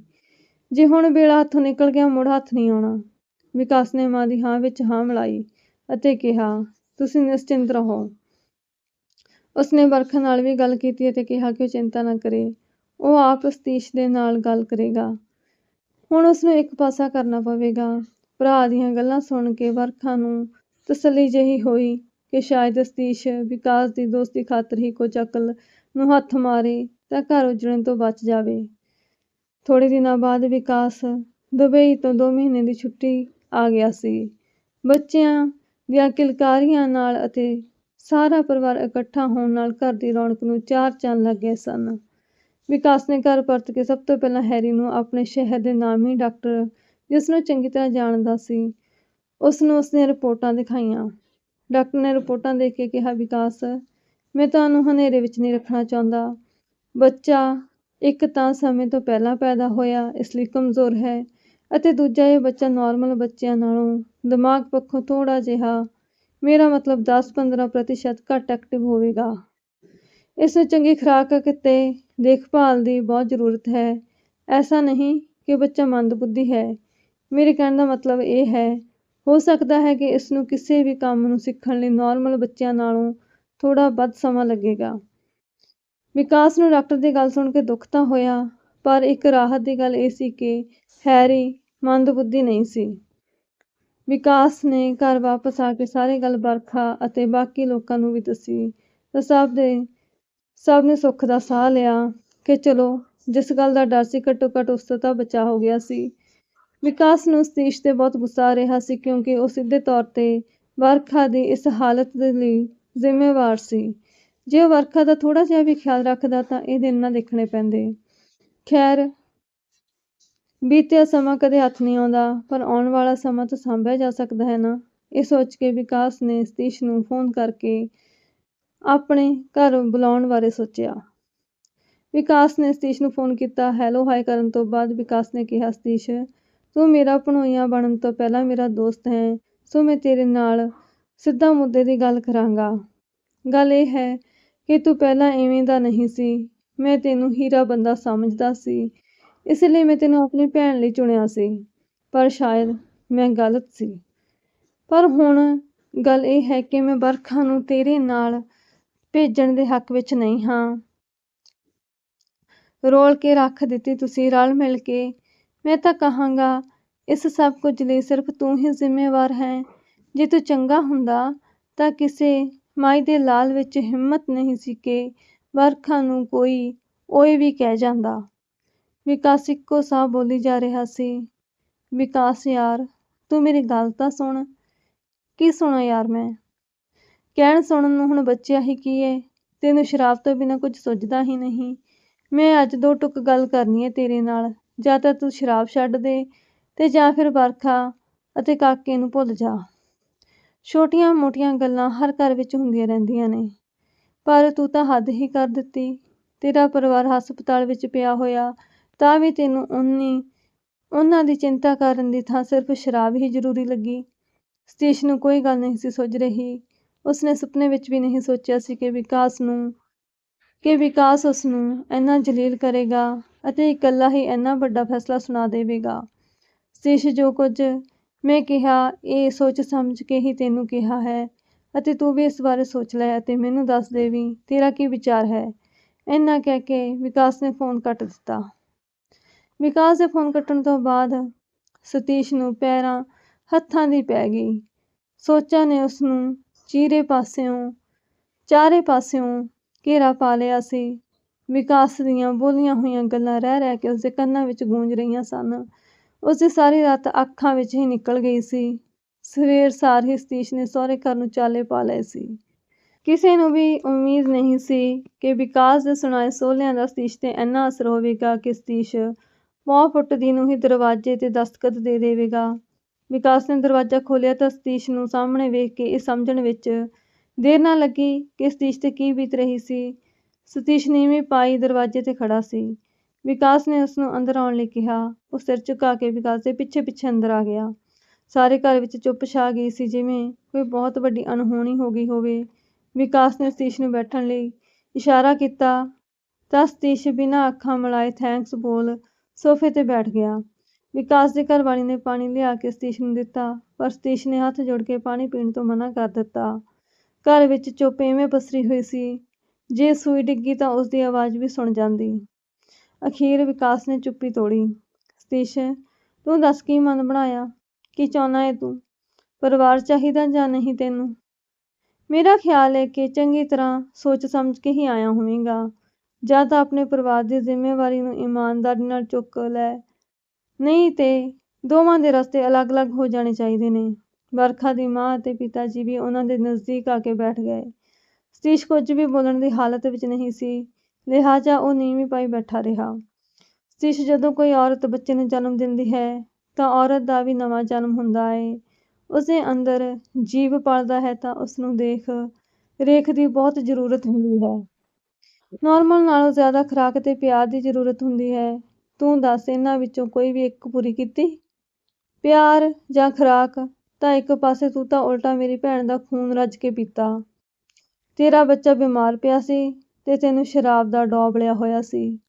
ਜੇ ਹੁਣ ਵੇਲਾ ਹੱਥੋਂ ਨਿਕਲ ਗਿਆ, ਮੁੜ ਹੱਥ ਨਹੀਂ ਆਉਣਾ। ਵਿਕਾਸ ਨੇ ਮਾਂ ਦੀ ਹਾਂ ਵਿੱਚ ਹਾਂ ਮਿਲਾਈ ਅਤੇ ਕਿਹਾ, ਤੁਸੀਂ ਨਿਸ਼ਚਿੰਤ ਰਹੋ। ਉਸਨੇ ਵਰਖਾ ਨਾਲ ਵੀ ਗੱਲ ਕੀਤੀ ਅਤੇ ਕਿਹਾ ਕਿ ਉਹ ਚਿੰਤਾ ਨਾ ਕਰੇ। ਉਹ ਆਪ ਸਤੀਸ਼ ਦੇ ਨਾਲ ਗੱਲ ਕਰੇਗਾ। ਹੁਣ ਉਸਨੂੰ ਇੱਕ ਪਾਸਾ ਕਰਨਾ ਪਵੇਗਾ। ਭਰਾ ਦੀਆਂ ਗੱਲਾਂ ਸੁਣ ਕੇ ਵਰਖਾ ਨੂੰ ਤਸੱਲੀ ਜਿਹੀ ਹੋਈ ਕਿ ਸ਼ਾਇਦ ਸਤੀਸ਼ ਵਿਕਾਸ ਦੀ ਦੋਸਤੀ ਖਾਤਰ ਹੀ ਕੁਝ ਅਕਲ ਨੂੰ ਹੱਥ ਮਾਰੇ ਤਾਂ ਘਰ ਉਜੜਨ ਤੋਂ ਬਚ ਜਾਵੇ। ਥੋੜੇ ਦਿਨਾਂ ਬਾਅਦ ਵਿਕਾਸ ਦੁਬਈ ਤੋਂ ਦੋ ਮਹੀਨੇ ਦੀ ਛੁੱਟੀ ਆ ਗਿਆ ਸੀ। ਬੱਚਿਆਂ ਦੀਆਂ ਕਿਲਕਾਰੀਆਂ ਨਾਲ ਅਤੇ ਸਾਰਾ ਪਰਿਵਾਰ ਇਕੱਠਾ ਹੋਣ ਨਾਲ ਘਰ ਦੀ ਰੌਣਕ ਨੂੰ ਚਾਰ ਚੰਨ ਲੱਗ ਗਏ ਸਨ। ਵਿਕਾਸ ਨੇ ਘਰ ਪਰਤ ਕੇ ਸਭ ਤੋਂ ਪਹਿਲਾਂ ਹੈਰੀ ਨੂੰ ਆਪਣੇ ਸ਼ਹਿਰ ਦੇ ਨਾਮੀ ਡਾਕਟਰ ਜਿਸ ਨੂੰ ਚੰਗੀ ਤਰ੍ਹਾਂ ਜਾਣਦਾ ਸੀ ਉਸ ਨੂੰ ਉਸਦੀਆਂ ਰਿਪੋਰਟਾਂ ਦਿਖਾਈਆਂ। ਡਾਕਟਰ ਨੇ ਰਿਪੋਰਟਾਂ ਦੇਖ ਕੇ ਕਿਹਾ, ਵਿਕਾਸ, ਮੈਂ ਤੁਹਾਨੂੰ ਹਨੇਰੇ ਵਿੱਚ ਨਹੀਂ ਰੱਖਣਾ ਚਾਹੁੰਦਾ। ਬੱਚਾ ਇੱਕ ਤਾਂ ਸਮੇਂ ਤੋਂ ਪਹਿਲਾਂ ਪੈਦਾ ਹੋਇਆ, ਇਸ ਲਈ ਕਮਜ਼ੋਰ ਹੈ, ਅਤੇ ਦੂਜਾ ਇਹ ਬੱਚਾ ਨਾਰਮਲ ਬੱਚਿਆਂ ਨਾਲੋਂ ਦਿਮਾਗ ਪੱਖੋਂ ਥੋੜਾ ਜਿਹਾ, ਮੇਰਾ ਮਤਲਬ 10-15 ਪ੍ਰਤੀਸ਼ਤ ਘੱਟ ਐਕਟਿਵ ਹੋਵੇਗਾ। ਇਸ ਨੂੰ ਚੰਗੀ ਖੁਰਾਕ ਅਤੇ ਦੇਖਭਾਲ ਦੀ ਬਹੁਤ ਜ਼ਰੂਰਤ ਹੈ। ਐਸਾ ਨਹੀਂ ਕਿ ਬੱਚਾ ਮੰਦਬੁੱਧੀ ਹੈ। ਮੇਰੇ ਕਹਿਣ ਦਾ ਮਤਲਬ ਇਹ ਹੈ, ਹੋ ਸਕਦਾ ਹੈ ਕਿ ਇਸ ਨੂੰ ਕਿਸੇ ਵੀ ਕੰਮ ਨੂੰ ਸਿੱਖਣ ਲਈ ਨਾਰਮਲ ਬੱਚਿਆਂ ਨਾਲੋਂ ਥੋੜਾ ਵੱਧ ਸਮਾਂ ਲੱਗੇਗਾ। ਵਿਕਾਸ ਨੂੰ ਡਾਕਟਰ ਦੀ ਗੱਲ ਸੁਣ ਕੇ ਦੁੱਖ ਤਾਂ ਹੋਇਆ, ਪਰ ਇੱਕ ਰਾਹਤ ਦੀ ਗੱਲ ਇਹ ਸੀ ਕਿ ਹੈਰੀ ਮੰਦਬੁੱਧੀ ਨਹੀਂ ਸੀ। ਵਿਕਾਸ ਨੇ ਘਰ ਵਾਪਸ ਆ ਕੇ ਸਾਰੀ ਗੱਲ ਬਰਖਾ ਅਤੇ ਬਾਕੀ ਲੋਕਾਂ ਨੂੰ ਵੀ ਦੱਸੀ। ਤਾਂ ਸਭ ਦੇ, ਸਭ ਨੇ ਸੁੱਖ ਦਾ ਸਾਹ ਲਿਆ ਕਿ ਚਲੋ, ਜਿਸ ਗੱਲ ਦਾ ਡਰ ਸੀ ਘੱਟੋ ਘੱਟ ਉਸ ਤੋਂ ਤਾਂ ਬਚਾਅ ਹੋ ਗਿਆ ਸੀ। ਵਿਕਾਸ ਨੂੰ ਸਤੀਸ਼ ਤੇ ਬਹੁਤ ਗੁੱਸਾ ਆ ਰਿਹਾ ਸੀ ਕਿਉਂਕਿ ਉਹ ਸਿੱਧੇ ਤੌਰ ਤੇ ਵਰਖਾ ਦੀ ਇਸ ਹਾਲਤ ਦੇ ਲਈ ਜ਼ਿੰਮੇਵਾਰ ਸੀ। ਜੇ ਉਹ ਵਰਖਾ ਦਾ ਥੋੜਾ ਜਿਹਾ ਵੀ ਖਿਆਲ ਰੱਖਦਾ ਤਾਂ ਇਹ ਦਿਨ ਨਾ ਦੇਖਣੇ ਪੈਂਦੇ। ਖੈਰ, ਬੀਤਿਆ ਸਮਾਂ ਕਦੇ ਹੱਥ ਨਹੀਂ ਆਉਂਦਾ, ਪਰ ਆਉਣ ਵਾਲਾ ਸਮਾਂ ਤਾਂ ਸਾਂਭਿਆ ਜਾ ਸਕਦਾ ਹੈ ਨਾ। ਇਹ ਸੋਚ ਕੇ ਵਿਕਾਸ ਨੇ ਸਤੀਸ਼ ਨੂੰ ਫੋਨ ਕਰਕੇ ਆਪਣੇ ਘਰ ਬੁਲਾਉਣ ਬਾਰੇ ਸੋਚਿਆ। ਵਿਕਾਸ ਨੇ ਸਤੀਸ਼ ਨੂੰ ਫੋਨ ਕੀਤਾ, ਹੈਲੋ ਹਾਈ ਕਰਨ ਤੋਂ ਬਾਅਦ ਵਿਕਾਸ ਨੇ ਕਿਹਾ, ਸਤੀਸ਼ ਤੂੰ ਮੇਰਾ ਭਣੋਈਆ ਬਣਨ ਤੋਂ ਪਹਿਲਾਂ ਮੇਰਾ ਦੋਸਤ ਹੈ, ਸੋ ਮੈਂ ਤੇਰੇ ਨਾਲ ਸਿੱਧਾ ਮੁੱਦੇ ਦੀ ਗੱਲ ਕਰਾਂਗਾ। ਗੱਲ ਇਹ ਹੈ ਕਿ ਤੂੰ ਪਹਿਲਾਂ ਐਵੇਂ ਦਾ ਨਹੀਂ ਸੀ। ਮੈਂ ਤੈਨੂੰ ਹੀਰਾ ਬੰਦਾ ਸਮਝਦਾ ਸੀ, ਇਸ ਲਈ ਮੈਂ ਤੈਨੂੰ ਆਪਣੀ ਭੈਣ ਲਈ ਚੁਣਿਆ ਸੀ, ਪਰ ਸ਼ਾਇਦ ਮੈਂ ਗਲਤ ਸੀ। ਪਰ ਹੁਣ ਗੱਲ ਇਹ ਹੈ ਕਿ ਮੈਂ ਬਰਖਾ ਨੂੰ ਤੇਰੇ ਨਾਲ ਭੇਜਣ ਦੇ ਹੱਕ ਵਿੱਚ ਨਹੀਂ ਹਾਂ। ਰੋਲ ਕੇ ਰੱਖ ਦਿੱਤੀ ਤੁਸੀਂ ਰਲ ਮਿਲ ਕੇ ਮੈਂ ਤਾਂ ਕਹਾਂਗਾ, ਇਸ ਸਭ ਕੁਝ ਲਈ ਸਿਰਫ ਤੂੰ ਹੀ ਜ਼ਿੰਮੇਵਾਰ ਹੈ। ਜੇ ਤੂੰ ਚੰਗਾ ਹੁੰਦਾ, ਤਾਂ ਕਿਸੇ ਮਾਈ ਦੇ ਲਾਲ ਵਿੱਚ ਹਿੰਮਤ ਨਹੀਂ ਸੀ ਕਿ ਵਰਖਾ ਨੂੰ ਕੋਈ ਓਏ ਵੀ ਕਹਿ ਜਾਂਦਾ। ਵਿਕਾਸ ਇੱਕੋ ਸਾਹ ਬੋਲੀ ਜਾ ਰਿਹਾ ਸੀ। ਵਿਕਾਸ ਯਾਰ, ਤੂੰ ਮੇਰੀ ਗੱਲ ਤਾਂ ਸੁਣ। ਕੀ ਸੁਣਾ ਯਾਰ ਮੈਂ? ਕਹਿਣ ਸੁਣਨ ਨੂੰ ਹੁਣ ਬੱਚਿਆ ਹੀ ਕੀ ਏ? ਤੈਨੂੰ ਸ਼ਰਾਬ ਤੋਂ ਬਿਨਾਂ ਕੁਝ ਸੁੱਝਦਾ ਹੀ ਨਹੀਂ। ਮੈਂ ਅੱਜ ਦੋ ਟੁੱਕ ਗੱਲ ਕਰਨੀ ਏ ਤੇਰੇ ਨਾਲ। ਜਾਂ ਤਾਂ ਤੂੰ ਸ਼ਰਾਬ ਛੱਡ ਦੇ ਤੇ ਜਾਂ ਫਿਰ ਵਰਖਾ ਅਤੇ ਕਾਕੇ ਨੂੰ ਭੁੱਲ ਜਾ। ਛੋਟੀਆਂ ਮੋਟੀਆਂ ਗੱਲਾਂ ਹਰ ਘਰ ਵਿੱਚ ਹੁੰਦੀਆਂ ਰਹਿੰਦੀਆਂ ਨੇ, ਪਰ ਤੂੰ ਤਾਂ ਹੱਦ ਹੀ ਕਰ ਦਿੱਤੀ। ਤੇਰਾ ਪਰਿਵਾਰ ਹਸਪਤਾਲ ਵਿੱਚ ਪਿਆ ਹੋਇਆ, ਤਾਂ ਵੀ ਤੈਨੂੰ ਉਨੀ ਉਹਨਾਂ ਦੀ ਚਿੰਤਾ ਕਰਨ ਦੀ ਥਾਂ ਸਿਰਫ ਸ਼ਰਾਬ ਹੀ ਜ਼ਰੂਰੀ ਲੱਗੀ। ਸਤੀਸ਼ ਨੂੰ ਕੋਈ ਗੱਲ ਨਹੀਂ ਸੀ ਸੁੱਝ ਰਹੀ। ਉਸਨੇ ਸੁਪਨੇ ਵਿੱਚ ਵੀ ਨਹੀਂ ਸੋਚਿਆ ਸੀ ਕਿ ਵਿਕਾਸ ਨੂੰ, ਕਿ ਵਿਕਾਸ ਉਸ ਨੂੰ ਇੰਨਾ ਜਲੀਲ ਕਰੇਗਾ। ਅਤੇ ਇਕੱਲਾ ਹੀ ਇੰਨਾ ਵੱਡਾ ਫੈਸਲਾ ਸੁਣਾ ਦੇਵੇਗਾ। ਸਤੀਸ਼ ਜੋ ਕੁਝ ਮੈਂ ਕਿਹਾ, ਇਹ ਸੋਚ ਸਮਝ ਕੇ ਹੀ ਤੈਨੂੰ ਕਿਹਾ ਹੈ ਅਤੇ ਤੂੰ ਵੀ ਇਸ ਬਾਰੇ ਸੋਚ ਲੈ ਅਤੇ ਮੈਨੂੰ ਦੱਸ ਦੇ ਵੀ ਤੇਰਾ ਕੀ ਵਿਚਾਰ ਹੈ। ਇੰਨਾ ਕਹਿ ਕੇ ਵਿਕਾਸ ਨੇ ਫੋਨ ਕੱਟ ਦਿੱਤਾ। ਵਿਕਾਸ ਦੇ ਫੋਨ ਕੱਟਣ ਤੋਂ ਬਾਅਦ ਸਤੀਸ਼ ਨੂੰ ਪੈਰਾਂ ਹੱਥਾਂ ਦੀ ਪੈ ਗਈ। ਸੋਚਾਂ ਨੇ ਉਸ ਨੂੰ ਚੀਰੇ ਪਾਸਿਓਂ, ਚਾਰੇ ਪਾਸਿਓਂ ਘੇਰਾ ਪਾ ਲਿਆ ਸੀ। ਵਿਕਾਸ ਦੀਆਂ ਬੋਲੀਆਂ ਹੋਈਆਂ ਗੱਲਾਂ ਰਹਿ ਰਹਿ ਕੇ ਉਸਦੇ ਕੰਨਾਂ ਵਿੱਚ ਗੂੰਜ ਰਹੀਆਂ ਸਨ। ਉਸਦੀ ਸਾਰੀ ਰਾਤ ਅੱਖਾਂ ਵਿੱਚ ਹੀ ਨਿਕਲ ਗਈ ਸੀ। ਸਵੇਰ ਸਾਰ ਹੀ ਸਤੀਸ਼ ਨੇ ਸਹੁਰੇ ਘਰ ਨੂੰ ਚਾਲੇ ਪਾ ਲਏ ਸੀ। ਕਿਸੇ ਨੂੰ ਵੀ ਉਮੀਦ ਨਹੀਂ ਸੀ ਕਿ ਵਿਕਾਸ ਦੇ ਸੁਣਾਏ ਸੋਹਲਿਆਂ ਦਾ ਸਤੀਸ਼ ਤੇ ਇੰਨਾ ਅਸਰ ਹੋਵੇਗਾ ਕਿ ਸਤੀਸ਼ ਮੋਹ ਫੁੱਟਦੀ ਨੂੰ ਹੀ ਦਰਵਾਜ਼ੇ ਤੇ ਦਸਤਖਤ ਦੇ ਦੇਵੇਗਾ। ਵਿਕਾਸ ਨੇ ਦਰਵਾਜ਼ਾ ਖੋਲ੍ਹਿਆ ਤਾਂ ਸਤੀਸ਼ ਨੂੰ ਸਾਹਮਣੇ ਵੇਖ ਕੇ ਇਹ ਸਮਝਣ ਵਿੱਚ ਦੇਰ ਨਾ ਲੱਗੀ ਕਿ ਸਤੀਸ਼ ਤੇ ਕੀ ਬੀਤ ਰਹੀ ਸੀ। ਸਤੀਸ਼ ਨੀਵੀਂ ਪਾਈ ਦਰਵਾਜ਼ੇ ਤੇ ਖੜਾ ਸੀ। ਵਿਕਾਸ ਨੇ ਉਸ ਨੂੰ ਅੰਦਰ ਆਉਣ ਲਈ ਕਿਹਾ। ਉਹ ਸਿਰ ਝੁਕਾ ਕੇ ਵਿਕਾਸ ਦੇ ਪਿੱਛੇ ਪਿੱਛੇ ਅੰਦਰ ਆ ਗਿਆ। ਸਾਰੇ ਘਰ ਵਿੱਚ ਚੁੱਪ ਛਾ ਗਈ ਸੀ, ਜਿਵੇਂ ਕੋਈ ਬਹੁਤ ਵੱਡੀ ਅਣਹੋਣੀ ਹੋ ਗਈ ਹੋਵੇ। ਵਿਕਾਸ ਨੇ ਸਤੀਸ਼ ਨੂੰ ਬੈਠਣ ਲਈ ਇਸ਼ਾਰਾ ਕੀਤਾ। ਤਾਂ ਸਤੀਸ਼ ਬਿਨਾਂ ਅੱਖਾਂ ਮਿਲਾਏ ਥੈਂਕਸ ਬੋਲ ਸੋਫੇ ਤੇ ਬੈਠ ਗਿਆ। ਵਿਕਾਸ ਦੀ ਘਰਵਾਲੀ ਨੇ ਪਾਣੀ ਲਿਆ ਕੇ ਸਤੀਸ਼ ਨੂੰ ਦਿੱਤਾ, ਪਰ ਸਤੀਸ਼ ਨੇ ਹੱਥ ਜੋੜ ਕੇ ਪਾਣੀ ਪੀਣ ਤੋਂ ਮਨਾ ਕਰ ਦਿੱਤਾ। ਘਰ ਵਿੱਚ ਚੁੱਪ ਇਵੇਂ ਪਸਰੀ ਹੋਈ ਸੀ। ਜੇ ਸੂਈ ਡਿੱਗੀ ਤਾਂ ਉਸਦੀ ਆਵਾਜ਼ ਵੀ ਸੁਣ ਜਾਂਦੀ। ਅਖੀਰ ਵਿਕਾਸ ਨੇ ਚੁੱਪੀ ਤੋੜੀ। ਸਤੀਸ਼, ਤੂੰ ਦੱਸ ਕੀ ਮਨ ਬਣਾਇਆ? ਕੀ ਚਾਹੁੰਦਾ ਏ ਤੂੰ? ਪਰਿਵਾਰ ਚਾਹੀਦਾ ਜਾਂ ਨਹੀਂ ਤੈਨੂੰ? ਮੇਰਾ ਖਿਆਲ ਹੈ ਕਿ ਚੰਗੀ ਤਰ੍ਹਾਂ ਸੋਚ ਸਮਝ ਕੇ ਹੀ ਆਇਆ ਹੋਵੇਂਗਾ। ਜਾਂ ਤਾਂ ਆਪਣੇ ਪਰਿਵਾਰ ਦੀ ਜ਼ਿੰਮੇਵਾਰੀ ਨੂੰ ਇਮਾਨਦਾਰੀ ਨਾਲ ਚੁੱਕ ਲੈ। ਨਹੀਂ ਤੇ, ਦੋਵਾਂ ਦੇ ਰਸਤੇ ਅਲੱਗ-ਅਲੱਗ ਹੋ ਜਾਣੇ ਚਾਹੀਦੇ ਨੇ। ਵਰਖਾ ਦੀ ਮਾਂ ਅਤੇ ਪਿਤਾ ਜੀ ਵੀ ਉਹਨਾਂ ਦੇ ਨਜ਼ਦੀਕ ਆ ਕੇ ਬੈਠ ਗਏ। ਸਤੀਸ਼ ਕੁਝ ਵੀ ਬੋਲਣ ਦੀ ਹਾਲਤ ਵਿੱਚ ਨਹੀਂ ਸੀ। ਲਿਹਾਜ਼ਾ ਉਹ ਨੀਵੀਂ ਪਾਈ ਬੈਠਾ ਰਿਹਾ। ਸਤੀਸ਼, ਜਦੋਂ ਕੋਈ ਔਰਤ ਬੱਚੇ ਨੂੰ ਜਨਮ ਦਿੰਦੀ ਹੈ, ਤਾਂ ਔਰਤ ਦਾ ਵੀ ਨਵਾਂ ਜਨਮ ਹੁੰਦਾ ਹੈ ਉਸਦੇ ਅੰਦਰ ਜੀਵ ਪਲਦਾ ਹੈ ਤਾਂ ਉਸਨੂੰ ਦੇਖ, ਰੇਖ ਦੀ ਬਹੁਤ ਜ਼ਰੂਰਤ ਹੁੰਦੀ ਹੈ। ਨਾਰਮਲ ਨਾਲੋਂ ਜ਼ਿਆਦਾ ਖੁਰਾਕ ਤੇ ਪਿਆਰ ਦੀ ਜ਼ਰੂਰਤ ਹੁੰਦੀ ਹੈ। ਤੂੰ ਦੱਸ, ਇਹਨਾਂ ਵਿੱਚੋਂ ਕੋਈ ਵੀ ਇੱਕ ਪੂਰੀ ਕੀਤੀ? ਪਿਆਰ ਜਾਂ ਖੁਰਾਕ? ਤਾਂ ਇੱਕ ਪਾਸੇ ਤੂੰ ਤਾਂ ਉਲਟਾ ਮੇਰੀ ਭੈਣ ਦਾ ਖੂਨ ਰੱਜ ਕੇ ਪੀਤਾ। ਤੇਰਾ ਬੱਚਾ ਬਿਮਾਰ ਪਿਆ ਸੀ ਤੇ ਤੈਨੂੰ ਸ਼ਰਾਬ ਦਾ ਡੋਬ ਲਿਆ ਹੋਇਆ ਸੀ।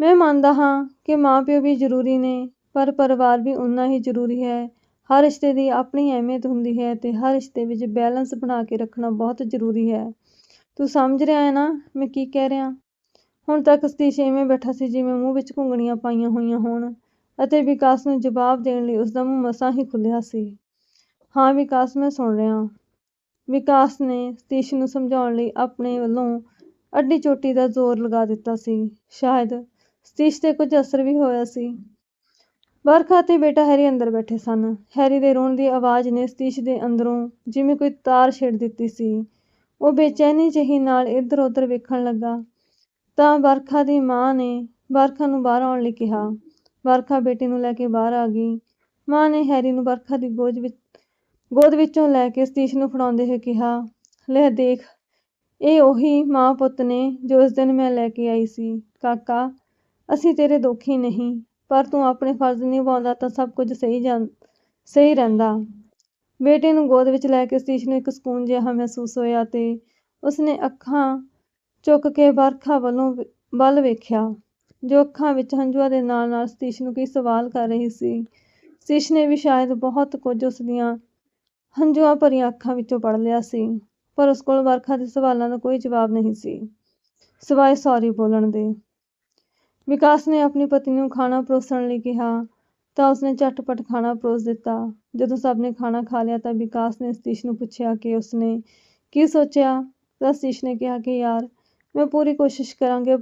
ਮੈਂ ਮੰਨਦਾ ਹਾਂ ਕਿ ਮਾਂ ਪਿਓ ਵੀ ਜ਼ਰੂਰੀ ਨੇ, ਪਰ ਪਰਿਵਾਰ ਵੀ ਉਨਾ ਹੀ ਜ਼ਰੂਰੀ ਹੈ। ਹਰ ਰਿਸ਼ਤੇ ਦੀ ਆਪਣੀ ਅਹਿਮੀਅਤ ਹੁੰਦੀ ਹੈ ਤੇ ਹਰ ਰਿਸ਼ਤੇ ਵਿੱਚ ਬੈਲੈਂਸ ਬਣਾ ਕੇ ਰੱਖਣਾ ਬਹੁਤ ਜ਼ਰੂਰੀ ਹੈ। ਤੂੰ ਸਮਝ ਰਿਹਾ ਹੈ ਨਾ ਮੈਂ ਕੀ ਕਹਿ ਰਿਹਾ? ਹੁਣ ਤੱਕ ਸਤੀਸ਼ ਐਵੇਂ ਬੈਠਾ ਸੀ ਜਿਵੇਂ ਮੂੰਹ ਵਿੱਚ ਘੁੰਗਣੀਆਂ ਪਾਈਆਂ ਹੋਈਆਂ ਹੋਣ ਅਤੇ ਵਿਕਾਸ ਨੂੰ ਜਵਾਬ ਦੇਣ ਲਈ ਉਸਦਾ ਮੂੰਹ ਮਸਾਂ ਹੀ ਖੁੱਲਿਆ ਸੀ। ਹਾਂ ਵਿਕਾਸ, ਮੈਂ ਸੁਣ ਰਿਹਾ। ਵਿਕਾਸ ਨੇ ਸਤੀਸ਼ ਨੂੰ ਸਮਝਾਉਣ ਲਈ ਆਪਣੇ ਵੱਲੋਂ ਅੱਡੀ ਚੋਟੀ ਦਾ ਜ਼ੋਰ ਲਗਾ ਦਿੱਤਾ ਸੀ। ਸ਼ਾਇਦ ਸਤੀਸ਼ ਤੇ ਕੁਝ ਅਸਰ ਵੀ ਹੋਇਆ ਸੀ। ਵਰਖਾ ਤੇ ਬੇਟਾ ਹੈਰੀ ਅੰਦਰ ਬੈਠੇ ਸਨ। ਹੈਰੀ ਦੇ ਰੋਣ ਦੀ ਆਵਾਜ਼ ਨੇ ਸਤੀਸ਼ ਦੇ ਅੰਦਰੋਂ ਜਿਵੇਂ ਕੋਈ ਤਾਰ ਛੇੜ ਦਿੱਤੀ ਸੀ। ਉਹ ਬੇਚੈਨੀ ਜਿਹੀ ਨਾਲ ਇੱਧਰ ਉੱਧਰ ਵੇਖਣ ਲੱਗਾ। ਤਾਂ ਵਰਖਾ ਦੀ ਮਾਂ ਨੇ ਵਰਖਾ ਨੂੰ ਬਾਹਰ ਆਉਣ ਲਈ ਕਿਹਾ। ਵਰਖਾ ਬੇਟੀ ਨੂੰ ਲੈ ਕੇ ਬਾਹਰ ਆ ਗਈ। ਮਾਂ ਨੇ ਹੈਰੀ ਨੂੰ ਵਰਖਾ ਦੀ ਗੋਦ ਵਿੱਚ ਗੋਦ ਵਿੱਚੋਂ ਲੈ ਕੇ ਸਤੀਸ਼ ਨੂੰ ਫੜਾਉਂਦੇ ਹੋਏ ਕਿਹਾ, ਲੈ ਦੇਖ, ਇਹ ਉਹੀ ਮਾਂ ਪੁੱਤ ਨੇ ਜੋ ਉਸ ਦਿਨ ਮੈਂ ਲੈ ਕੇ ਆਈ ਸੀ। ਕਾਕਾ, ਅਸੀਂ ਤੇਰੇ ਦੋਖੀ ਨਹੀਂ, ਪਰ ਤੂੰ ਆਪਣੇ ਫਰਜ਼ ਨਿਭਾਉਂਦਾ ਤਾਂ ਸਭ ਕੁਝ ਸਹੀ ਜਾਂ, ਸਹੀ ਰਹਿੰਦਾ। ਬੇਟੇ ਨੂੰ ਗੋਦ ਵਿੱਚ ਲੈ ਕੇ ਸਤੀਸ਼ ਨੂੰ ਇੱਕ ਸਕੂਨ ਜਿਹਾ ਮਹਿਸੂਸ ਹੋਇਆ ਤੇ ਉਸਨੇ ਅੱਖਾਂ ਚੁੱਕ ਕੇ ਵਰਖਾ ਵੱਲੋਂ ਵੱਲ ਵੇਖਿਆ, ਜੋ ਅੱਖਾਂ ਵਿੱਚ ਹੰਝੂਆਂ ਦੇ ਨਾਲ ਨਾਲ ਸਤੀਸ਼ ਨੂੰ ਕੀ ਸਵਾਲ ਕਰ ਰਹੀ ਸੀ। ਸਤੀਸ਼ ਨੇ ਵੀ ਸ਼ਾਇਦ ਬਹੁਤ ਕੁਝ ਉਸ ਦੀਆਂ ਹੰਝੂਆਂ ਭਰੀਆਂ ਅੱਖਾਂ ਵਿੱਚੋਂ ਪੜ੍ਹ ਲਿਆ ਸੀ, ਪਰ ਉਸ ਕੋਲ ਵਰਖਾ ਦੇ ਸਵਾਲਾਂ ਦਾ ਕੋਈ ਜਵਾਬ ਨਹੀਂ ਸੀ, ਸਿਵਾਏ ਸੌਰੀ ਬੋਲਣ ਦੇ। ਵਿਕਾਸ ਨੇ ਆਪਣੀ ਪਤਨੀ ਨੂੰ ਖਾਣਾ ਪਰੋਸਣ ਲਈ ਕਿਹਾ, ਤਾਂ ਉਸਨੇ ਝਟਪਟ ਖਾਣਾ ਪਰੋਸ ਦਿੱਤਾ। ਜਦੋਂ ਸਭ ਨੇ ਖਾਣਾ ਖਾ ਲਿਆ ਤਾਂ ਵਿਕਾਸ ਨੇ ਸਤੀਸ਼ ਨੂੰ ਪੁੱਛਿਆ ਕਿ ਉਸਨੇ ਕੀ ਸੋਚਿਆ, ਤਾਂ ਸਤੀਸ਼ ਨੇ ਕਿਹਾ ਕਿ ਯਾਰ, ਮੈਂ ਪੂਰੀ ਕੋਸ਼ਿਸ਼ ਕਰਾਂਗੇ,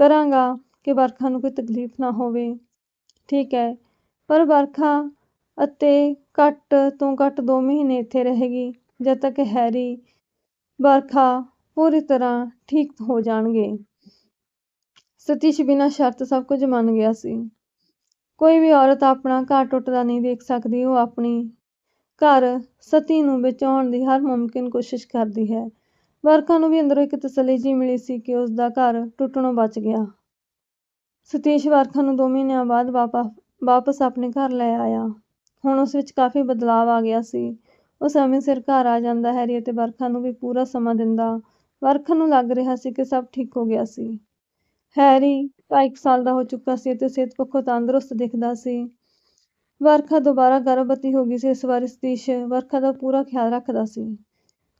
ਕਰਾਂਗਾ ਕਿ ਵਰਖਾ ਨੂੰ ਕੋਈ ਤਕਲੀਫ ਨਾ ਹੋਵੇ। ਠੀਕ ਹੈ, ਪਰ ਵਰਖਾ ਅਤੇ ਘੱਟ ਤੋਂ ਘੱਟ ਦੋ ਮਹੀਨੇ ਇੱਥੇ ਰਹੇਗੀ, ਜਦ ਤੱਕ ਹੈਰੀ, ਵਰਖਾ ਪੂਰੀ ਤਰ੍ਹਾਂ ਠੀਕ ਹੋ ਜਾਣਗੇ। ਸਤੀਸ਼ ਬਿਨਾਂ ਸ਼ਰਤ ਸਭ ਕੁਝ ਮੰਨ ਗਿਆ ਸੀ। ਕੋਈ ਵੀ ਔਰਤ ਆਪਣਾ ਘਰ ਟੁੱਟਦਾ ਨਹੀਂ ਦੇਖ ਸਕਦੀ, ਉਹ ਆਪਣੀ ਘਰ ਸਤੀ ਨੂੰ ਬਚਾਉਣ ਦੀ ਹਰ ਮੁਮਕਿਨ ਕੋਸ਼ਿਸ਼ ਕਰਦੀ ਹੈ। ਵਰਖਾ ਨੂੰ ਵੀ ਅੰਦਰੋਂ ਇੱਕ ਤਸੱਲੀ ਜੀ ਮਿਲੀ ਸੀ ਕਿ ਉਸ ਦਾ ਘਰ ਟੁੱਟਣੋਂ ਬਚ ਗਿਆ। ਸਤੀਸ਼ ਵਰਖਾ ਨੂੰ 2 ਮਹੀਨਿਆਂ ਬਾਅਦ ਵਾਪਸ ਆਪਣੇ ਘਰ ਲੈ ਆਇਆ। ਹੁਣ ਉਸ ਵਿੱਚ ਕਾਫੀ ਬਦਲਾਅ ਆ ਗਿਆ ਸੀ। ਉਹ ਸਮੇਂ ਸਿਰ ਘਰ ਆ ਜਾਂਦਾ, ਹੈਰੀ ਅਤੇ ਵਰਖਾ ਨੂੰ ਵੀ ਪੂਰਾ ਸਮਾਂ ਦਿੰਦਾ। ਵਰਖਾ ਨੂੰ ਲੱਗ ਰਿਹਾ ਸੀ ਕਿ ਸਭ ਠੀਕ ਹੋ ਗਿਆ ਸੀ। ਹੈਰੀ ਤਾਂ ਇੱਕ ਸਾਲ ਦਾ ਹੋ ਚੁੱਕਾ ਸੀ ਅਤੇ ਸਿਹਤ ਪੱਖੋਂ ਤੰਦਰੁਸਤ ਦਿਖਦਾ ਸੀ। ਵਰਖਾ ਦੁਬਾਰਾ ਗਰਭਵਤੀ ਹੋ ਗਈ ਸੀ, ਇਸ ਵਾਰ ਸਤੀਸ਼ ਵਰਖਾ ਦਾ ਪੂਰਾ ਖਿਆਲ ਰੱਖਦਾ ਸੀ।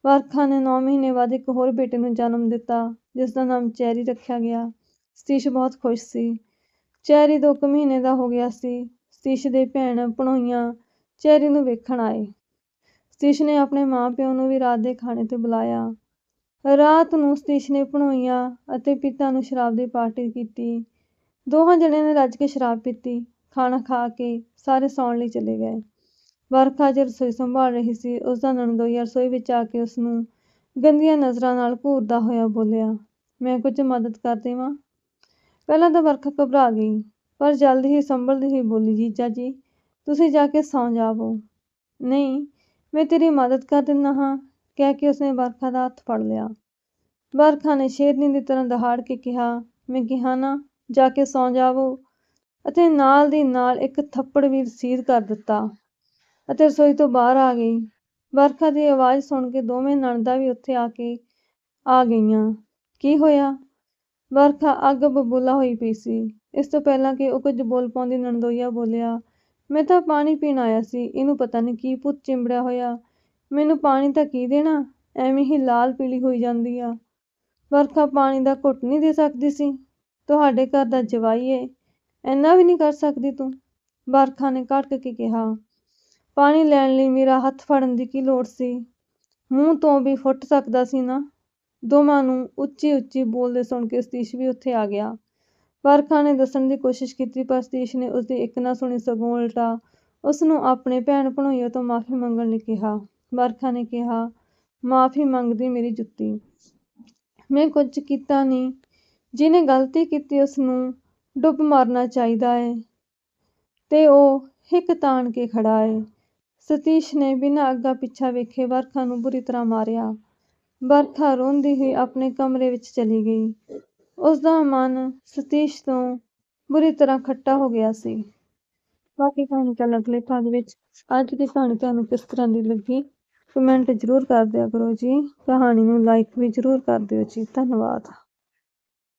ਵਰਖਾ ਨੇ 9 ਮਹੀਨੇ ਬਾਅਦ ਇੱਕ ਹੋਰ ਬੇਟੇ ਨੂੰ ਜਨਮ ਦਿੱਤਾ, ਜਿਸ ਦਾ ਨਾਮ ਚੈਰੀ ਰੱਖਿਆ ਗਿਆ। ਸਤੀਸ਼ ਬਹੁਤ ਖੁਸ਼ ਸੀ। ਚੈਰੀ ਦੋ ਕੁ ਮਹੀਨੇ ਦਾ ਹੋ ਗਿਆ ਸੀ। ਸਤੀਸ਼ ਦੇ ਭੈਣ ਭਣੋਈਆਂ ਚੈਰੀ ਨੂੰ ਵੇਖਣ ਆਏ। ਸਤੀਸ਼ ਨੇ ਆਪਣੇ ਮਾਂ ਪਿਓ ਨੂੰ ਵੀ ਰਾਤ ਦੇ ਖਾਣੇ ਤੇ ਬੁਲਾਇਆ। ਰਾਤ ਨੂੰ ਸਤੀਸ਼ ਨੇ ਭਣੋਈਆਂ ਅਤੇ ਪਿਤਾ ਨੂੰ ਸ਼ਰਾਬ ਦੀ ਪਾਰਟੀ ਕੀਤੀ। ਦੋਹਾਂ ਜਣਿਆਂ ਨੇ ਰੱਜ ਕੇ ਸ਼ਰਾਬ ਪੀਤੀ, ਖਾਣਾ ਖਾ ਕੇ ਸਾਰੇ ਸੌਣ ਲਈ ਚਲੇ ਗਏ। ਵਰਖਾ ਜੇ ਰਸੋਈ ਸੰਭਾਲ ਰਹੀ ਸੀ, ਉਸ ਦਾ ਨਣਦੋਈਆ ਰਸੋਈ ਵਿੱਚ ਆ ਕੇ ਉਸ ਨੂੰ ਗੰਦੀਆਂ ਨਜ਼ਰਾਂ ਨਾਲ ਘੂਰਦਾ ਹੋਇਆ ਬੋਲਿਆ, ਮੈਂ ਕੁਝ ਮਦਦ ਕਰ ਦੇਵਾਂ? ਪਹਿਲਾਂ ਤਾਂ ਵਰਖਾ ਘਬਰਾ ਗਈ। ਪਰ ਜਲਦੀ ਹੀ ਸੰਭਲਦੀ ਹੋਈ ਬੋਲੀ, ਜੀਜਾ ਜੀ, ਤੁਸੀਂ ਜਾ ਕੇ ਸੌਂ ਜਾਵੋ। ਨਹੀਂ, ਮੈਂ ਤੇਰੀ ਮਦਦ ਕਰ ਦਿੰਦਾ ਹਾਂ, ਕਹਿ ਕੇ ਉਸਨੇ ਵਰਖਾ ਦਾ ਹੱਥ ਫੜ ਲਿਆ। ਵਰਖਾ ਨੇ ਸ਼ੇਰਨੀ ਦੀ ਤਰ੍ਹਾਂ ਦਹਾੜ ਕੇ ਕਿਹਾ, ਮੈਂ ਕਿਹਾ ਨਾ, ਜਾ ਕੇ ਸੌਂ ਜਾਵੋ। ਅਤੇ ਨਾਲ ਦੀ ਨਾਲ ਇੱਕ ਥੱਪੜ ਵੀ ਰਸੀਦ ਕਰ ਦਿੱਤਾ। ਅਤੇ ਰਸੋਈ ਤੋਂ ਬਾਹਰ ਆ ਗਈ। ਵਰਖਾ ਦੀ ਆਵਾਜ਼ ਸੁਣ ਕੇ ਦੋਵੇਂ ਨਣਦਾ ਵੀ ਉੱਥੇ ਆ ਕੇ, ਆ ਗਈਆਂ। ਕੀ ਹੋਇਆ? ਵਰਖਾ ਅੱਗ ਬਬੂਲਾ ਹੋਈ ਪਈ ਸੀ। ਇਸ ਤੋਂ ਪਹਿਲਾਂ ਕਿ ਉਹ ਕੁਝ ਬੋਲ ਪਾਉਂਦੀ ਨਣਦੋਈਆ ਬੋਲਿਆ, ਮੈਂ ਤਾਂ ਪਾਣੀ ਪੀਣ ਆਇਆ ਸੀ, ਇਹਨੂੰ ਪਤਾ ਨਹੀਂ ਕੀ ਭੁੱਤ ਚਿੰਬੜਿਆ ਹੋਇਆ। ਮੈਨੂੰ ਪਾਣੀ ਤਾਂ ਕੀ ਦੇਣਾ? ਐਵੇਂ ਹੀ ਲਾਲ ਪੀਲੀ ਹੋਈ ਜਾਂਦੀ ਆ। ਵਰਖਾ ਪਾਣੀ ਦਾ ਘੁੱਟ ਨਹੀਂ ਦੇ ਸਕਦੀ ਸੀ। ਤੁਹਾਡੇ ਘਰ ਦਾ ਜਵਾਈ ਏ। ਇੰਨਾ ਵੀ ਨਹੀਂ ਕਰ ਸਕਦੀ ਤੂੰ? ਵਰਖਾ ਨੇ ਕੜਕ ਕੇ ਕਿਹਾ। ਪਾਣੀ ਲੈਣ ਲਈ ਮੇਰਾ ਹੱਥ ਫੜਨ ਦੀ ਕੀ ਲੋੜ ਸੀ? ਮੂੰਹ ਤੋਂ ਵੀ ਫੁੱਟ ਸਕਦਾ ਸੀ ਨਾ? ਦੋਵਾਂ ਨੂੰ ਉੱਚੀ ਉੱਚੀ ਬੋਲਦੇ ਸੁਣ ਕੇ ਸਤੀਸ਼ ਵੀ ਉੱਥੇ ਆ ਗਿਆ। ਵਰਖਾ ਨੇ ਦੱਸਣ ਦੀ ਕੋਸ਼ਿਸ਼ ਕੀਤੀ, ਪਰ ਸਤੀਸ਼ ਨੇ ਉਸਦੀ ਇੱਕ ਨਾ ਸੁਣੀ ਸਗੋਂ ਉਲਟਾ। ਉਸਨੂੰ ਆਪਣੇ ਭੈਣ ਭਣੋਈਆਂ ਤੋਂ ਮਾਫ਼ੀ ਮੰਗਣ ਲਈ ਕਿਹਾ। ਵਰਖਾ ਨੇ ਕਿਹਾ, ਮਾਫ਼ੀ ਮੰਗਦੀ ਮੇਰੀ ਜੁੱਤੀ। ਮੈਂ ਕੁਝ ਕੀਤਾ ਨਹੀਂ। ਜਿਹਨੇ ਗਲਤੀ ਕੀਤੀ ਉਸਨੂੰ ਡੁੱਬ ਮਾਰਨਾ ਚਾਹੀਦਾ ਏ। ਤੇ ਉਹ ਹਿੱਕ ਤਾਣ ਕੇ ਖੜਾ ਏ। ਸਤੀਸ਼ ਨੇ ਬਿਨਾਂ ਅੱਗਾ ਪਿੱਛਾ ਵੇਖੇ ਵਰਖਾ ਨੂੰ ਬੁਰੀ ਤਰ੍ਹਾਂ ਮਾਰਿਆ। ਵਰਖਾ ਰੋਂਦੀ ਹੋਈ ਆਪਣੇ ਕਮਰੇ ਵਿੱਚ ਚਲੀ ਗਈ। ਉਸਦਾ ਮਨ ਸਤੀਸ਼ ਤੋਂ ਬੁਰੀ ਤਰ੍ਹਾਂ ਖੱਟਾ ਹੋ ਗਿਆ ਸੀ। ਬਾਕੀ ਕਹਾਣੀ ਕੱਲ੍ਹ ਅਗਲੇ ਭਾਗ ਵਿੱਚ। ਅੱਜ ਦੀ ਕਹਾਣੀ ਤੁਹਾਨੂੰ ਕਿਸ ਤਰ੍ਹਾਂ ਦੀ ਲੱਗੀ? ਕਮੈਂਟ ਜ਼ਰੂਰ ਕਰ ਦਿਆ ਕਰੋ ਜੀ। ਕਹਾਣੀ ਨੂੰ ਲਾਈਕ ਵੀ ਜ਼ਰੂਰ ਕਰ ਦਿਓ ਜੀ। ਧੰਨਵਾਦ।